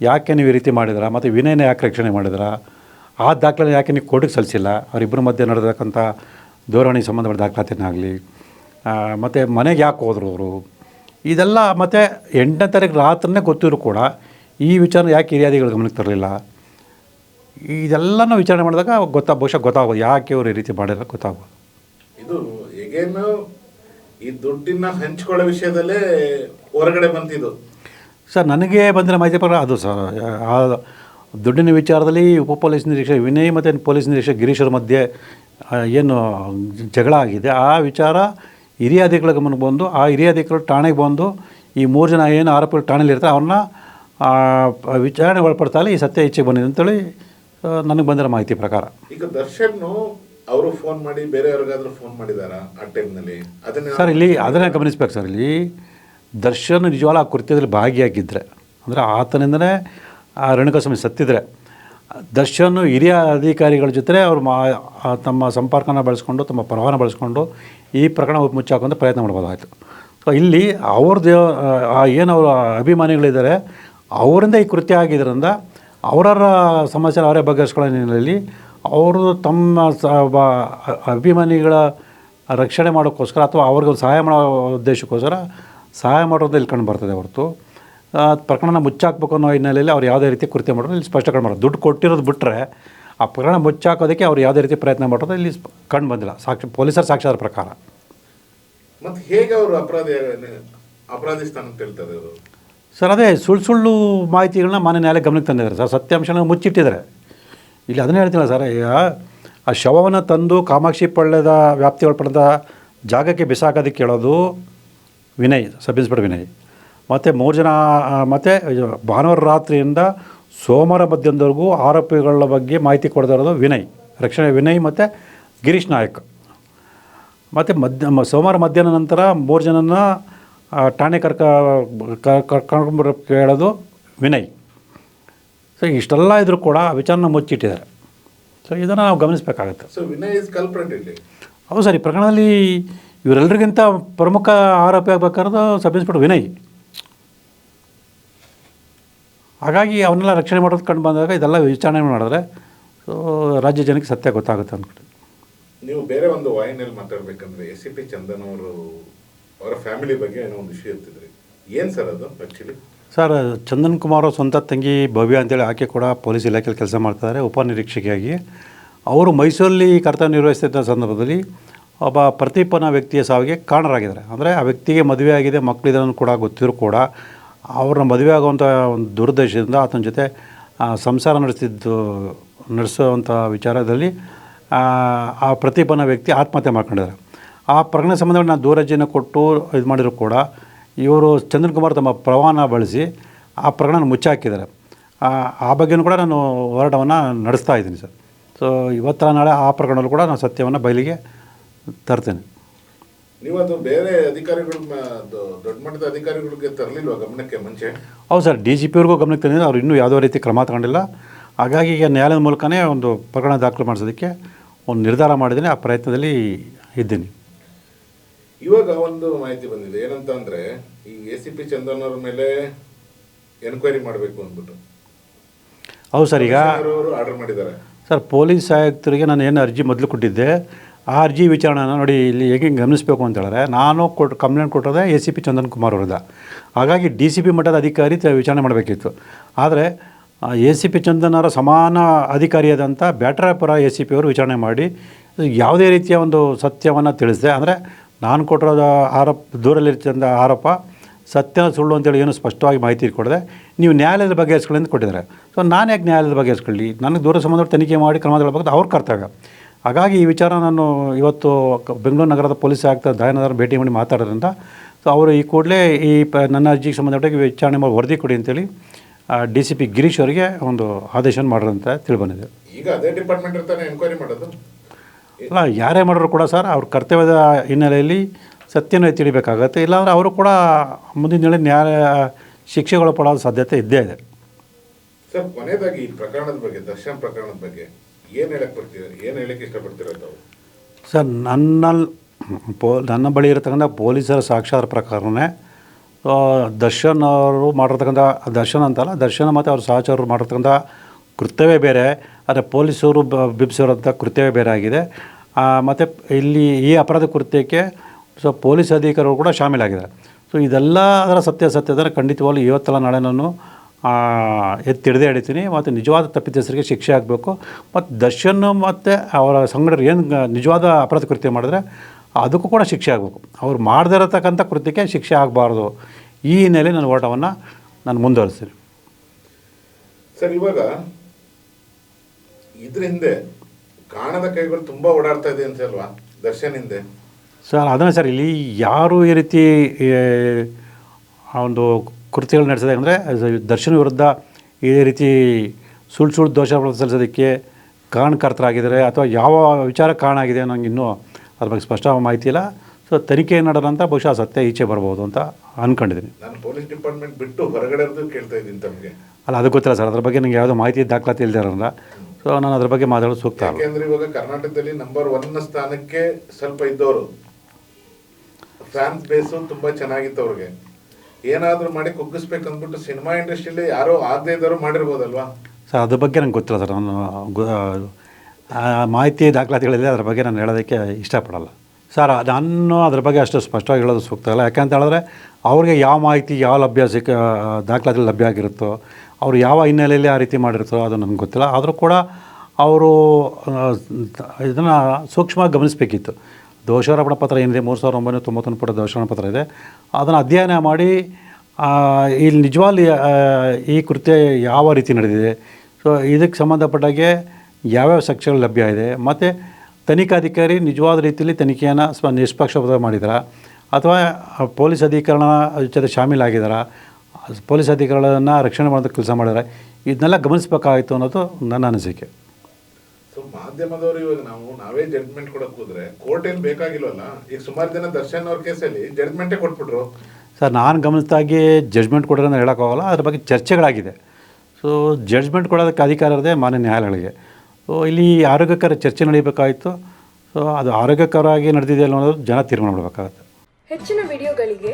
Speaker 1: ಯಾಕೆ ನೀವು ಈ ರೀತಿ ಮಾಡಿದ್ರ? ಮತ್ತು ವಿನಯನ ಯಾಕೆ ರಕ್ಷಣೆ ಮಾಡಿದ್ರ? ಆ ದಾಖಲೆ ಯಾಕೆ ನೀವು ಕೋರ್ಟಿಗೆ ಸಲ್ಲಿಸಿಲ್ಲ? ಅವರಿಬ್ಬರ ಮಧ್ಯೆ ನಡೆದಕ್ಕಂಥ ದೂರವಾಣಿ ಸಂಬಂಧಪಟ್ಟ ದಾಖಲಾತಿನಾಗಲಿ ಮತ್ತು ಮನೆಗೆ ಯಾಕೆ ಹೋದರು ಅವರು? ಇದೆಲ್ಲ ಮತ್ತು ಎಂಟನೇ ತಾರೀಕು ರಾತ್ರಿನೇ ಗೊತ್ತಿದ್ರು ಕೂಡ ಈ ವಿಚಾರ ಯಾಕೆ ಹಿರಿಯಾದಿಗಳು ಗಮನಕ್ಕೆ ತರಲಿಲ್ಲ? ಇದೆಲ್ಲನೂ ವಿಚಾರಣೆ ಮಾಡಿದಾಗ ಗೊತ್ತಾಗ ಬಹುಶಃ ಗೊತ್ತಾಗೋದು ಯಾಕೆ ಇವರು ಈ ರೀತಿ ಮಾಡಿದ್ರೆ ಗೊತ್ತಾಗೋದು.
Speaker 2: ಇದು ಹೇಗೇನು ಈ ದುಡ್ಡಿನ ಹಂಚ್ಕೊಳ್ಳೋ ವಿಷಯದಲ್ಲೇ ಹೊರಗಡೆ ಬಂತಿದ್ದು
Speaker 1: ಸರ್ ನನಗೆ ಬಂದಿರೋ ಮಾಹಿತಿ ಪ್ರಕಾರ ಅದು ಸರ್ ಆ ದುಡ್ಡಿನ ವಿಚಾರದಲ್ಲಿ ಉಪ ಪೊಲೀಸ್ ನಿರೀಕ್ಷಕ ವಿನಯ್ ಮತ್ತು ಪೊಲೀಸ್ ನಿರೀಕ್ಷಕ ಗಿರೀಶರ ಮಧ್ಯೆ ಏನು ಜಗಳ ಆಗಿದೆ. ಆ ವಿಚಾರ ಹಿರಿಯ ಅಧಿಕಾರಿಗಳ ಗಮನಕ್ಕೆ ಬಂದು ಆ ಹಿರಿಯ ಅಧಿಕಾರಿಗಳು ಠಾಣೆಗೆ ಬಂದು ಈ ಮೂರು ಜನ ಏನು ಆರೋಪಿಗಳು ಠಾಣೆಯಲ್ಲಿ ಇರ್ತಾರೆ ಅವ್ರನ್ನ ವಿಚಾರಣೆ ಒಳಪಡ್ತಾ ಈ ಸತ್ಯ ಇಚ್ಛೆಗೆ ಬಂದಿದೆ ಅಂತೇಳಿ ನನಗೆ ಬಂದಿರೋ ಮಾಹಿತಿ ಪ್ರಕಾರ.
Speaker 2: ಈಗ ದರ್ಶನ್ ಅವರು ಫೋನ್ ಮಾಡಿ ಬೇರೆಯವ್ರಿಗಾದ್ರೂ ಫೋನ್ ಮಾಡಿದಾರ ಆ ಟೈಮ್ನಲ್ಲಿ ಅದನ್ನ
Speaker 1: ಸರ್ ಇಲ್ಲಿ ಅದನ್ನೇ ಗಮನಿಸ್ಬೇಕು ಸರ್ ಇಲ್ಲಿ ದರ್ಶನ್ ನಿಜವಾಗ್ಲೂ ಆ ಕೃತ್ಯದಲ್ಲಿ ಭಾಗಿಯಾಗಿದ್ದರೆ ಅಂದರೆ ಆತನಿಂದನೇ ಆ ರೇಣುಕಾಸ್ವಾಮಿ ಸತ್ತಿದ್ರೆ ದರ್ಶನ್ ಹಿರಿಯ ಅಧಿಕಾರಿಗಳ ಜೊತೆ ಅವರು ಮಾ ತಮ್ಮ ಸಂಪರ್ಕನ ಬಳಸ್ಕೊಂಡು ತಮ್ಮ ಪರವಾನ ಬಳಸ್ಕೊಂಡು ಈ ಪ್ರಕರಣ ಮುಚ್ಚಾಕುವಂಥ ಪ್ರಯತ್ನ ಮಾಡ್ಬೋದಾಯಿತು. ಸೊ ಇಲ್ಲಿ ಅವ್ರದ್ದು ಏನು ಅವರು ಅಭಿಮಾನಿಗಳಿದ್ದಾರೆ ಅವರಿಂದ ಈ ಕೃತ್ಯ ಆಗಿದ್ದರಿಂದ ಅವರವರ ಸಮಸ್ಯೆ ಅವರೇ ಬಗೆಹರಿಸ್ಕೊಳ್ಳೋ ನಿಟ್ಟಿನಲ್ಲಿ ಅವರು ತಮ್ಮ ಸ ಅಭಿಮಾನಿಗಳ ರಕ್ಷಣೆ ಮಾಡೋಕ್ಕೋಸ್ಕರ ಅಥವಾ ಅವ್ರಿಗೆ ಸಹಾಯ ಮಾಡೋ ಉದ್ದೇಶಕ್ಕೋಸ್ಕರ ಸಹಾಯ ಮಾಡೋದು ಇಲ್ಲಿ ಕಂಡು ಬರ್ತದೆ ಹೊರತು. ಪ್ರಕರಣ ಮುಚ್ಚಾಕ್ಬೇಕು ಅನ್ನೋ ಹಿನ್ನೆಲೆಯಲ್ಲಿ ಅವ್ರು ಯಾವುದೇ ರೀತಿ ಕೃತ್ಯ ಮಾಡೋದು ಇಲ್ಲಿ ಸ್ಪಷ್ಟ ಮಾಡೋದು ದುಡ್ಡು ಕೊಟ್ಟಿರೋದು ಬಿಟ್ಟರೆ ಆ ಪ್ರಕರಣ ಮುಚ್ಚಾಕೋದಕ್ಕೆ ಅವ್ರು ಯಾವುದೇ ರೀತಿ ಪ್ರಯತ್ನ ಮಾಡೋದು ಇಲ್ಲಿ ಕಂಡು ಬಂದಿಲ್ಲ. ಸಾಕ್ಷಿ ಪೊಲೀಸರ ಸಾಕ್ಷ್ಯದ ಪ್ರಕಾರ.
Speaker 2: ಮತ್ತು ಹೇಗೆ ಅವರು ಅಪರಾಧಿ ಅಪರಾಧಿ ಅವರು?
Speaker 1: ಸರ್, ಅದೇ ಸುಳ್ಳು ಸುಳ್ಳು ಮಾಹಿತಿಗಳನ್ನ ಮಾನ್ಯ ನ್ಯಾಯಾಲಯ ಗಮನಕ್ಕೆ ತಂದಿದ್ದಾರೆ. ಸರ್, ಸತ್ಯಾಂಶನ ಮುಚ್ಚಿಟ್ಟಿದ್ದಾರೆ. ಇಲ್ಲಿ ಅದನ್ನೇ ಹೇಳ್ತಿಲ್ಲ ಸರ್, ಈಗ ಆ ಶವವನ್ನು ತಂದು ಕಾಮಾಕ್ಷಿ ಪಳ್ಳದ ವ್ಯಾಪ್ತಿ ಒಳಪಡದ ಜಾಗಕ್ಕೆ ಬಿಸಾಕೋದಕ್ಕೆ ಕೇಳೋದು ವಿನಯ್, ಸಬ್ ಇನ್ಸ್ಪೆಕ್ಟರ್ ವಿನಯ್. ಮತ್ತು ಮೂರು ಜನ ಮತ್ತು ಭಾನುವಾರ ರಾತ್ರಿಯಿಂದ ಸೋಮವಾರ ಮಧ್ಯಾಹ್ನದವರೆಗೂ ಆರೋಪಿಗಳ ಬಗ್ಗೆ ಮಾಹಿತಿ ಕೊಡ್ತಾ ವಿನಯ್, ರಕ್ಷಣೆ ವಿನಯ್ ಮತ್ತು ಗಿರೀಶ್ ನಾಯಕ್. ಮತ್ತು ಮಧ್ಯ ಸೋಮವಾರ ಮಧ್ಯಾಹ್ನ ನಂತರ ಮೂರು ಜನನ ಠಾಣೆ ಕರ್ಕ ಕರ್ಕೊಂಡ್ಬರ ಕೇಳೋದು ವಿನಯ್. ಸೊ ಇಷ್ಟೆಲ್ಲ ಇದ್ರೂ ಕೂಡ ವಿಚಾರನ ಮುಚ್ಚಿಟ್ಟಿದ್ದಾರೆ. ಸೊ ಇದನ್ನು ನಾವು ಗಮನಿಸಬೇಕಾಗತ್ತೆ.
Speaker 2: ಸೊ ವಿನಯ್ ಇಸ್ ಕಲ್ಪ್ರೆಂಟ್ ಇಲ್ಲಿ.
Speaker 1: ಹೌದು ಸರ್ ಈ ಪ್ರಕರಣದಲ್ಲಿ ಇವರೆಲ್ಲರಿಗಿಂತ ಪ್ರಮುಖ ಆರೋಪಿ ಆಗಬೇಕಾದ್ರೆ ಸಬ್ ಇನ್ಸ್ಪೆಕ್ಟರ್ ವಿನಯ್. ಹಾಗಾಗಿ ಅವನ್ನೆಲ್ಲ ರಕ್ಷಣೆ ಮಾಡೋದು ಕಂಡು ಬಂದಾಗ ಇದೆಲ್ಲ ವಿಚಾರಣೆ ಮಾಡಿದ್ರೆ ಸೊ ರಾಜ್ಯ ಜನಕ್ಕೆ ಸತ್ಯ ಗೊತ್ತಾಗುತ್ತೆ ಅಂದ್ಕೊಂಡು
Speaker 2: ನೀವು ಬೇರೆ ಒಂದು ವಾಹಿನಿಯಲ್ಲಿ ಮಾತಾಡಬೇಕಂದ್ರೆ ಎಸ್ ಸಿ ಪಿ ಚಂದನ್ ಅವರು ಅವರ ಫ್ಯಾಮಿಲಿ ಬಗ್ಗೆ ಏನೋ ಒಂದು ವಿಷಯ ಇರ್ತಿದ್ರಿ. ಏನು ಸರ್ ಅದು ಆ್ಯಕ್ಚುಲಿ
Speaker 1: ಸರ್ ಚಂದನ್ ಕುಮಾರ್ ಅವ್ರ ಸ್ವಂತ ತಂಗಿ ಭವ್ಯ ಅಂತೇಳಿ ಆಕೆ ಕೂಡ ಪೊಲೀಸ್ ಇಲಾಖೆಯಲ್ಲಿ ಕೆಲಸ ಮಾಡ್ತಾರೆ ಉಪನಿರೀಕ್ಷಕಿಯಾಗಿ ಅವರು ಮೈಸೂರಲ್ಲಿ ಕರ್ತವ್ಯ ನಿರ್ವಹಿಸ್ತಿದ್ದ ಸಂದರ್ಭದಲ್ಲಿ ಒಬ್ಬ ಪ್ರತಿಪನ ವ್ಯಕ್ತಿಯ ಸಾವಿಗೆ ಕಾರಣರಾಗಿದ್ದಾರೆ. ಅಂದರೆ ಆ ವ್ಯಕ್ತಿಗೆ ಮದುವೆ ಆಗಿದೆ ಮಕ್ಕಳಿದ್ದನ್ನು ಕೂಡ ಗೊತ್ತಿದ್ರು ಕೂಡ ಅವ್ರನ್ನ ಮದುವೆ ಆಗುವಂಥ ಒಂದು ದುರುದ್ದೇಶದಿಂದ ಆತನ ಜೊತೆ ಸಂಸಾರ ನಡೆಸ್ತಿದ್ದು ನಡೆಸುವಂಥ ವಿಚಾರದಲ್ಲಿ ಆ, ಪ್ರತಿಪನ್ನ ವ್ಯಕ್ತಿ ಆತ್ಮಹತ್ಯೆ ಮಾಡ್ಕೊಂಡಿದ್ದಾರೆ. ಆ ಪ್ರಕರಣ ಸಂಬಂಧ ನಾನು ದೂರಜ್ಜಿಯನ್ನು ಕೊಟ್ಟು ಇದು ಮಾಡಿದ್ರು ಕೂಡ ಇವರು ಚಂದ್ರಕುಮಾರ್ ತಮ್ಮ ಪ್ರವಾಹನ ಬಳಸಿ ಆ ಪ್ರಕರಣ ಮುಚ್ಚಾಕಿದ್ದಾರೆ. ಆ ಬಗ್ಗೆಯೂ ಕೂಡ ನಾನು ಹೋರಾಟವನ್ನು ನಡೆಸ್ತಾ ಇದ್ದೀನಿ ಸರ್. ಸೊ ಇವತ್ತರ ನಾಳೆ ಆ ಪ್ರಕರಣದಲ್ಲೂ ಕೂಡ ನಾನು ಸತ್ಯವನ್ನು ಬಯಲಿಗೆ ತರ್ತೇನೆ.
Speaker 2: ನೀವು ಅದು ಬೇರೆ ಅಧಿಕಾರಿಗಳ ದೊಡ್ಡ ಮಟ್ಟದ ಅಧಿಕಾರಿಗಳಿಗೆ ತರಲಿಲ್ವ ಗಮನಕ್ಕೆ ಮುಂಚೆ?
Speaker 1: ಹೌದು ಸರ್ ಡಿ ಜಿ ಪಿಯವ್ರಿಗೂ ಗಮನಕ್ಕೆ ತಂದಿದೆ ಅವ್ರು ಇನ್ನೂ ಯಾವುದೇ ರೀತಿ ಕ್ರಮ ತಗೊಂಡಿಲ್ಲ. ಹಾಗಾಗಿ ಈಗ ನ್ಯಾಯಾಲಯದ ಮೂಲಕನೇ ಒಂದು ಪ್ರಕರಣ ದಾಖಲು ಮಾಡಿಸೋದಕ್ಕೆ ಒಂದು ನಿರ್ಧಾರ ಮಾಡಿದ್ದೀನಿ. ಆ ಪ್ರಯತ್ನದಲ್ಲಿ ಇದ್ದೀನಿ.
Speaker 2: ಇವಾಗ ಒಂದು ಮಾಹಿತಿ ಬಂದಿದೆ. ಏನಂತ ಅಂದ್ರೆ ಈ ಎ ಸಿ ಪಿ ಚಂದನ್ ಅವ್ರ ಮೇಲೆ ಎನ್ಕ್ವೈರಿ ಮಾಡಬೇಕು ಅಂದ್ಬಿಟ್ಟು.
Speaker 1: ಹೌದು ಸರ್ ಈಗ
Speaker 2: ಅವರು ಆರ್ಡರ್ ಮಾಡಿದ್ದಾರೆ.
Speaker 1: ಸರ್ ಪೊಲೀಸ್ ಆಯುಕ್ತರಿಗೆ ನಾನು ಏನು ಅರ್ಜಿ ಮೊದಲು ಕೊಟ್ಟಿದ್ದೆ ಆ ಅರ್ಜಿ ವಿಚಾರಣೆನ ನೋಡಿ ಇಲ್ಲಿ ಹೇಗೆ ಗಮನಿಸಬೇಕು ಅಂತ ಹೇಳಿದ್ರೆ ನಾನು ಕೊಟ್ಟು ಕಂಪ್ಲೇಂಟ್ ಕೊಟ್ಟರೆ A C P Chandan Kumar ಅವ್ರದ್ದು. ಹಾಗಾಗಿ ಡಿ ಸಿ ಪಿ ಮಟ್ಟದ ಅಧಿಕಾರಿ ತ- ವಿಚಾರಣೆ ಮಾಡಬೇಕಿತ್ತು. ಆದರೆ ಎ ಸಿ ಪಿ ಚಂದನ್ ಅವರ ಸಮಾನ ಅಧಿಕಾರಿಯಾದಂಥ ಬ್ಯಾಟ್ರಾಪುರ ಎ ಸಿ ಪಿ ಅವರು ವಿಚಾರಣೆ ಮಾಡಿ ಯಾವುದೇ ರೀತಿಯ ಒಂದು ಸತ್ಯವನ್ನು ತಿಳಿಸಿದೆ. ಅಂದರೆ ನಾನು ಕೊಟ್ಟಿರೋ ಆರೋಪ ದೂರಲ್ಲಿರ್ತಂಥ ಆರೋಪ ಸತ್ಯ ಸುಳ್ಳು ಅಂತೇಳಿ ಏನು ಸ್ಪಷ್ಟವಾಗಿ ಮಾಹಿತಿ ಕೊಡದೆ ನೀವು ನ್ಯಾಯಾಲಯದ ಬಗ್ಗೆ ಬಗೆಹರಿಸ್ಕೊಳ್ಳಿ ಅಂತ ಕೊಟ್ಟಿದ್ದಾರೆ. ಸೊ ನಾನು ಯಾಕೆ ನ್ಯಾಯಾಲಯದ ಬಗ್ಗೆ ಬಗೆಹರಿಸ್ಕೊಳ್ಳಿ ನನಗೆ ದೂರ ಸಂಬಂಧ ತನಿಖೆ ಮಾಡಿ ಕ್ರಮ ತಗೊಳ್ಬೇಕು ಅವ್ರ ಕರ್ತವ್ಯ. ಹಾಗಾಗಿ ಈ ವಿಚಾರ ನಾನು ಇವತ್ತು ಬೆಂಗಳೂರು ನಗರದ ಪೊಲೀಸ್ ಆಯುಕ್ತ ದಯಾನಂದರ ಭೇಟಿ ಮಾಡಿ ಮಾತಾಡೋದ್ರಿಂದ ಸೊ ಅವರು ಈ ಕೂಡಲೇ ಈ ಪ, ನನ್ನ ಅರ್ಜಿಗೆ ಸಂಬಂಧಪಟ್ಟ ವಿಚಾರಣೆ ಮಾಡಿ ವರದಿ ಕೊಡಿ ಅಂತೇಳಿ ಡಿ ಸಿ ಪಿ ಗಿರೀಶ್ ಅವರಿಗೆ ಒಂದು ಆದೇಶ ಮಾಡೋದಂತ ತಿಳಿಬಂದಿದೆ.
Speaker 2: ಈಗ ಅದೇ ಡಿಪಾರ್ಟ್ಮೆಂಟ್ ಇರ್ತಾನೆ ಎನ್ಕ್ವೈರಿ ಮಾಡೋದು?
Speaker 1: ಅಲ್ಲ ಯಾರೇ ಮಾಡಿದ್ರು ಕೂಡ ಸರ್ ಅವ್ರ ಕರ್ತವ್ಯದ ಹಿನ್ನೆಲೆಯಲ್ಲಿ ಸತ್ಯನ ತಿಳಿಬೇಕಾಗತ್ತೆ. ಇಲ್ಲಾಂದರೆ ಅವರು ಕೂಡ ಮುಂದಿನ ದಿನ ನ್ಯಾಯ ಪಡೋದು ಸಾಧ್ಯತೆ ಇದ್ದೇ ಇದೆ.
Speaker 2: ಸರ್ ಕೊನೆಯದಾಗಿ ಈ ಪ್ರಕರಣದ ಬಗ್ಗೆ ದರ್ಶನ್ ಪ್ರಕರಣದ ಬಗ್ಗೆ ಏನು ಹೇಳಕ್ ಬರ್ತೀರ ಏನು ಹೇಳಕ್ ಇಷ್ಟಪಡ್ತೀರ ತಾವು?
Speaker 1: ಸರ್ ನನ್ನಲ್ಲಿ ಪೋ ನನ್ನ ಬಳಿ ಇರತಕ್ಕಂಥ ಪೊಲೀಸರ ಸಾಕ್ಷಾತ್ ಪ್ರಕಾರನೇ ದರ್ಶನ್ ಅವರು ಮಾಡಿರ್ತಕ್ಕಂಥ ದರ್ಶನ್ ಅಂತಲ್ಲ ದರ್ಶನ್ ಮತ್ತು ಅವ್ರ ಸಹಚಾರರು ಮಾಡಿರ್ತಕ್ಕಂಥ ಕೃತ್ಯವೇ ಬೇರೆ, ಆದರೆ ಪೊಲೀಸರು ಬಿಂಬಿಸಿರೋಂಥ ಕೃತ್ಯವೇ ಬೇರೆ ಆಗಿದೆ. ಮತ್ತು ಇಲ್ಲಿ ಈ ಅಪರಾಧ ಕೃತ್ಯಕ್ಕೆ ಸೊ ಪೊಲೀಸ್ ಅಧಿಕಾರಿಗಳು ಕೂಡ ಶಾಮೀಲಾಗಿದ್ದಾರೆ. ಸೊ ಇದೆಲ್ಲ ಅದರ ಸತ್ಯ ಖಂಡಿತವಾಗ್ಲೂ ಇವತ್ತಲ್ಲ ನಾಳೆ ನಾನು ಎತ್ತಿಡದೆ ಹಿಡಿತೀನಿ. ಮತ್ತು ನಿಜವಾದ ತಪ್ಪಿತಸ್ಥರಿಗೆ ಶಿಕ್ಷೆ ಆಗಬೇಕು. ಮತ್ತು ದರ್ಶನ್ ಮತ್ತು ಅವರ ಸಂಘಟನೆ ಏನು ನಿಜವಾದ ಅಪರಾಧ ಕೃತ್ಯ ಮಾಡಿದ್ರೆ ಅದಕ್ಕೂ ಕೂಡ ಶಿಕ್ಷೆ ಆಗಬೇಕು. ಅವ್ರು ಮಾಡದೇ ಇರತಕ್ಕಂಥ ಕೃತ್ಯಕ್ಕೆ ಶಿಕ್ಷೆ ಆಗಬಾರ್ದು. ಈ ಹಿನ್ನೆಲೆ ನನ್ನ ಹೋರಾಟವನ್ನು ನಾನು ಮುಂದುವರಿಸ್ತೀನಿ.
Speaker 2: ಸರ್, ಇವಾಗ ಇದ್ರ ಹಿಂದೆ ಕಾಣದ ಕೈಗಳು ತುಂಬಾ ಓಡಾಡ್ತಾ ಇದೆ ಅಂತ ಅಲ್ವಾ ದರ್ಶನ್ ಹಿಂದೆ
Speaker 1: ಸರ್ ಅದನ್ನ ಸರ್ ಇಲ್ಲಿ ಯಾರು ಈ ರೀತಿ ಆ ಒಂದು ಕೃತಿಗಳು ನಡೆಸಿದೆ ಅಂದರೆ ದರ್ಶನ ವಿರುದ್ಧ ಇದೇ ರೀತಿ ಸುಳ್ಳು ಸುಳ್ಳು ದೋಷ ಸಲ್ಲಿಸೋದಕ್ಕೆ ಕಾರಣಕರ್ತರಾಗಿದ್ದಾರೆ ಅಥವಾ ಯಾವ ವಿಚಾರ ಕಾರಣ ಆಗಿದೆ ನನಗೆ ಇನ್ನೂ ಅದ್ರ ಬಗ್ಗೆ ಸ್ಪಷ್ಟ ಮಾಹಿತಿ ಇಲ್ಲ. ಸೊ ತನಿಖೆ ನಡೋದಂತ ಬಹುಶಃ ಸತ್ಯ ಈಚೆ ಬರ್ಬೋದು ಅಂತ ಅಂದ್ಕೊಂಡಿದ್ದೀನಿ
Speaker 2: ನಾನು ಪೊಲೀಸ್ ಡಿಪಾರ್ಟ್ಮೆಂಟ್ ಬಿಟ್ಟು ಹೊರಗಡೆ ಕೇಳ್ತಾ ಇದ್ದೀನಿ ತಮಗೆ.
Speaker 1: ಅಲ್ಲ ಅದು ಗೊತ್ತಿಲ್ಲ ಸರ್ ಅದ್ರ ಬಗ್ಗೆ ನನಗೆ ಯಾವುದೋ ಮಾಹಿತಿ ದಾಖಲಾತಿ ಇಲ್ದಿರಲ್ಲ ಸೊ ನಾನು ಅದ್ರ ಬಗ್ಗೆ ಮಾತಾಡೋದು ಸೂಕ್ತ ಅಲ್ಲ
Speaker 2: ಯಾಕೆಂದ್ರೆ ಇವಾಗ ಕರ್ನಾಟಕದಲ್ಲಿ ನಂಬರ್ ಒನ್ ಸ್ಥಾನಕ್ಕೆ ಸ್ವಲ್ಪ ಇದ್ದವರು. ಫ್ಯಾನ್ಸ್ ಬೇಸು ತುಂಬಾ ಚೆನ್ನಾಗಿತ್ತು ಅವ್ರಿಗೆ. ಏನಾದರೂ ಮಾಡಿ ಕುಗ್ಗಿಸ್ಬೇಕು ಅಂದ್ಬಿಟ್ಟು ಸಿನಿಮಾ ಇಂಡಸ್ಟ್ರಿಯಲ್ಲಿ ಯಾರೋ ಆಗದೆ ಇದ್ದವರು ಮಾಡಿರ್ಬೋದಲ್ವಾ?
Speaker 1: ಸರ್ ಅದ್ರ ಬಗ್ಗೆ ನಂಗೆ ಗೊತ್ತಿಲ್ಲ ಸರ್. ನಾನು ಆ ಮಾಹಿತಿ ದಾಖಲಾತಿಗಳಿದೆ ಅದ್ರ ಬಗ್ಗೆ ನಾನು ಹೇಳೋದಕ್ಕೆ ಇಷ್ಟಪಡಲ್ಲ. ಸರ್ ನಾನು ಅದ್ರ ಬಗ್ಗೆ ಅಷ್ಟು ಸ್ಪಷ್ಟವಾಗಿ ಹೇಳೋದು ಸೂಕ್ತ ಅಲ್ಲ. ಯಾಕಂತ ಹೇಳಿದ್ರೆ ಅವ್ರಿಗೆ ಯಾವ ಮಾಹಿತಿ ಯಾವ ಲಭ್ಯ ಸಿಕ್ಕ ದಾಖಲಾತಿಗಳು ಲಭ್ಯ ಆಗಿರುತ್ತೋ ಅವ್ರು ಯಾವ ಹಿನ್ನೆಲೆಯಲ್ಲಿ ಆ ರೀತಿ ಮಾಡಿರ್ತಾರೋ ಅದು ನನಗೆ ಗೊತ್ತಿಲ್ಲ. ಆದರೂ ಕೂಡ ಅವರು ಇದನ್ನು ಸೂಕ್ಷ್ಮವಾಗಿ ಗಮನಿಸಬೇಕಿತ್ತು. ದೋಷಾರೋಪಣ ಪತ್ರ ಏನಿದೆ, ಮೂರು ಸಾವಿರದ ಒಂಬೈನೂರ ತೊಂಬತ್ತೊಂದು ಪುಟ ದೋಷಾರೋಪಣ ಪತ್ರ ಇದೆ. ಅದನ್ನು ಅಧ್ಯಯನ ಮಾಡಿ ಇಲ್ಲಿ ನಿಜವಾಗಿ ಈ ಕೃತ್ಯ ಯಾವ ರೀತಿ ನಡೆದಿದೆ. ಸೊ ಇದಕ್ಕೆ ಸಂಬಂಧಪಟ್ಟಾಗೆ ಯಾವ್ಯಾವ ಸಾಕ್ಷ್ಯಗಳು ಲಭ್ಯ ಇದೆ. ಮತ್ತು ತನಿಖಾಧಿಕಾರಿ ನಿಜವಾದ ರೀತಿಯಲ್ಲಿ ತನಿಖೆಯನ್ನು ಸ್ವ ನಿಷ್ಪಕ್ಷಪಾತ ಮಾಡಿದಾರಾ? ಅಥವಾ ಪೊಲೀಸ್ ಅಧಿಕರಣ ಜೊತೆ ಶಾಮೀಲಾಗಿದ್ದಾರಾ ಪೊಲೀಸ್ ಅಧಿಕಾರಿಗಳನ್ನು ರಕ್ಷಣೆ ಮಾಡೋದಕ್ಕೆ ಕೆಲಸ ಮಾಡಿದ್ದಾರೆ. ಇದನ್ನೆಲ್ಲ ಗಮನಿಸಬೇಕಾಯಿತು ಅನ್ನೋದು ನನ್ನ ಅನಿಸಿಕೆ.
Speaker 2: ಸೊ ಮಾಧ್ಯಮದವರು ಇವಾಗ ನಾವು ನಾವೇ ಜಡ್ಜ್ಮೆಂಟ್ ಕೊಡಕ್ಕೆ ಹೋದ್ರೆ ಕೋರ್ಟ್ ಏನು ಬೇಕಾಗಿಲ್ವಲ್ಲ? ಈಗ ಸುಮಾರು ಜನ ದರ್ಶನ್ ಅವ್ರ ಕೇಸಲ್ಲಿ ಜಡ್ಜ್ಮೆಂಟೇ ಕೊಟ್ಬಿಟ್ರು.
Speaker 1: ಸರ್ ನಾನು ಗಮನಿಸಿದಾಗಿ ಜಡ್ಜ್ಮೆಂಟ್ ಕೊಡೋದ್ರೆ ಅಂತ ಹೇಳೋಕ್ಕಾಗಲ್ಲ ಅದ್ರ ಬಗ್ಗೆ ಚರ್ಚೆಗಳಾಗಿದೆ. ಸೊ ಜಡ್ಜ್ಮೆಂಟ್ ಕೊಡೋದಕ್ಕೆ ಅಧಿಕಾರ ಇರದೆ ಮಾನ್ಯ ನ್ಯಾಯಾಲಯಗಳಿಗೆ. ಸೊ ಇಲ್ಲಿ ಆರೋಗ್ಯಕರ ಚರ್ಚೆ ನಡೀಬೇಕಾಯಿತು ಸೊ ಅದು ಆರೋಗ್ಯಕರವಾಗಿ ನಡೆದಿದೆ ಅನ್ನೋದು ಜನ ತೀರ್ಮಾನ ಮಾಡಬೇಕಾಗುತ್ತೆ.
Speaker 3: ಹೆಚ್ಚಿನ ವಿಡಿಯೋಗಳಿಗೆ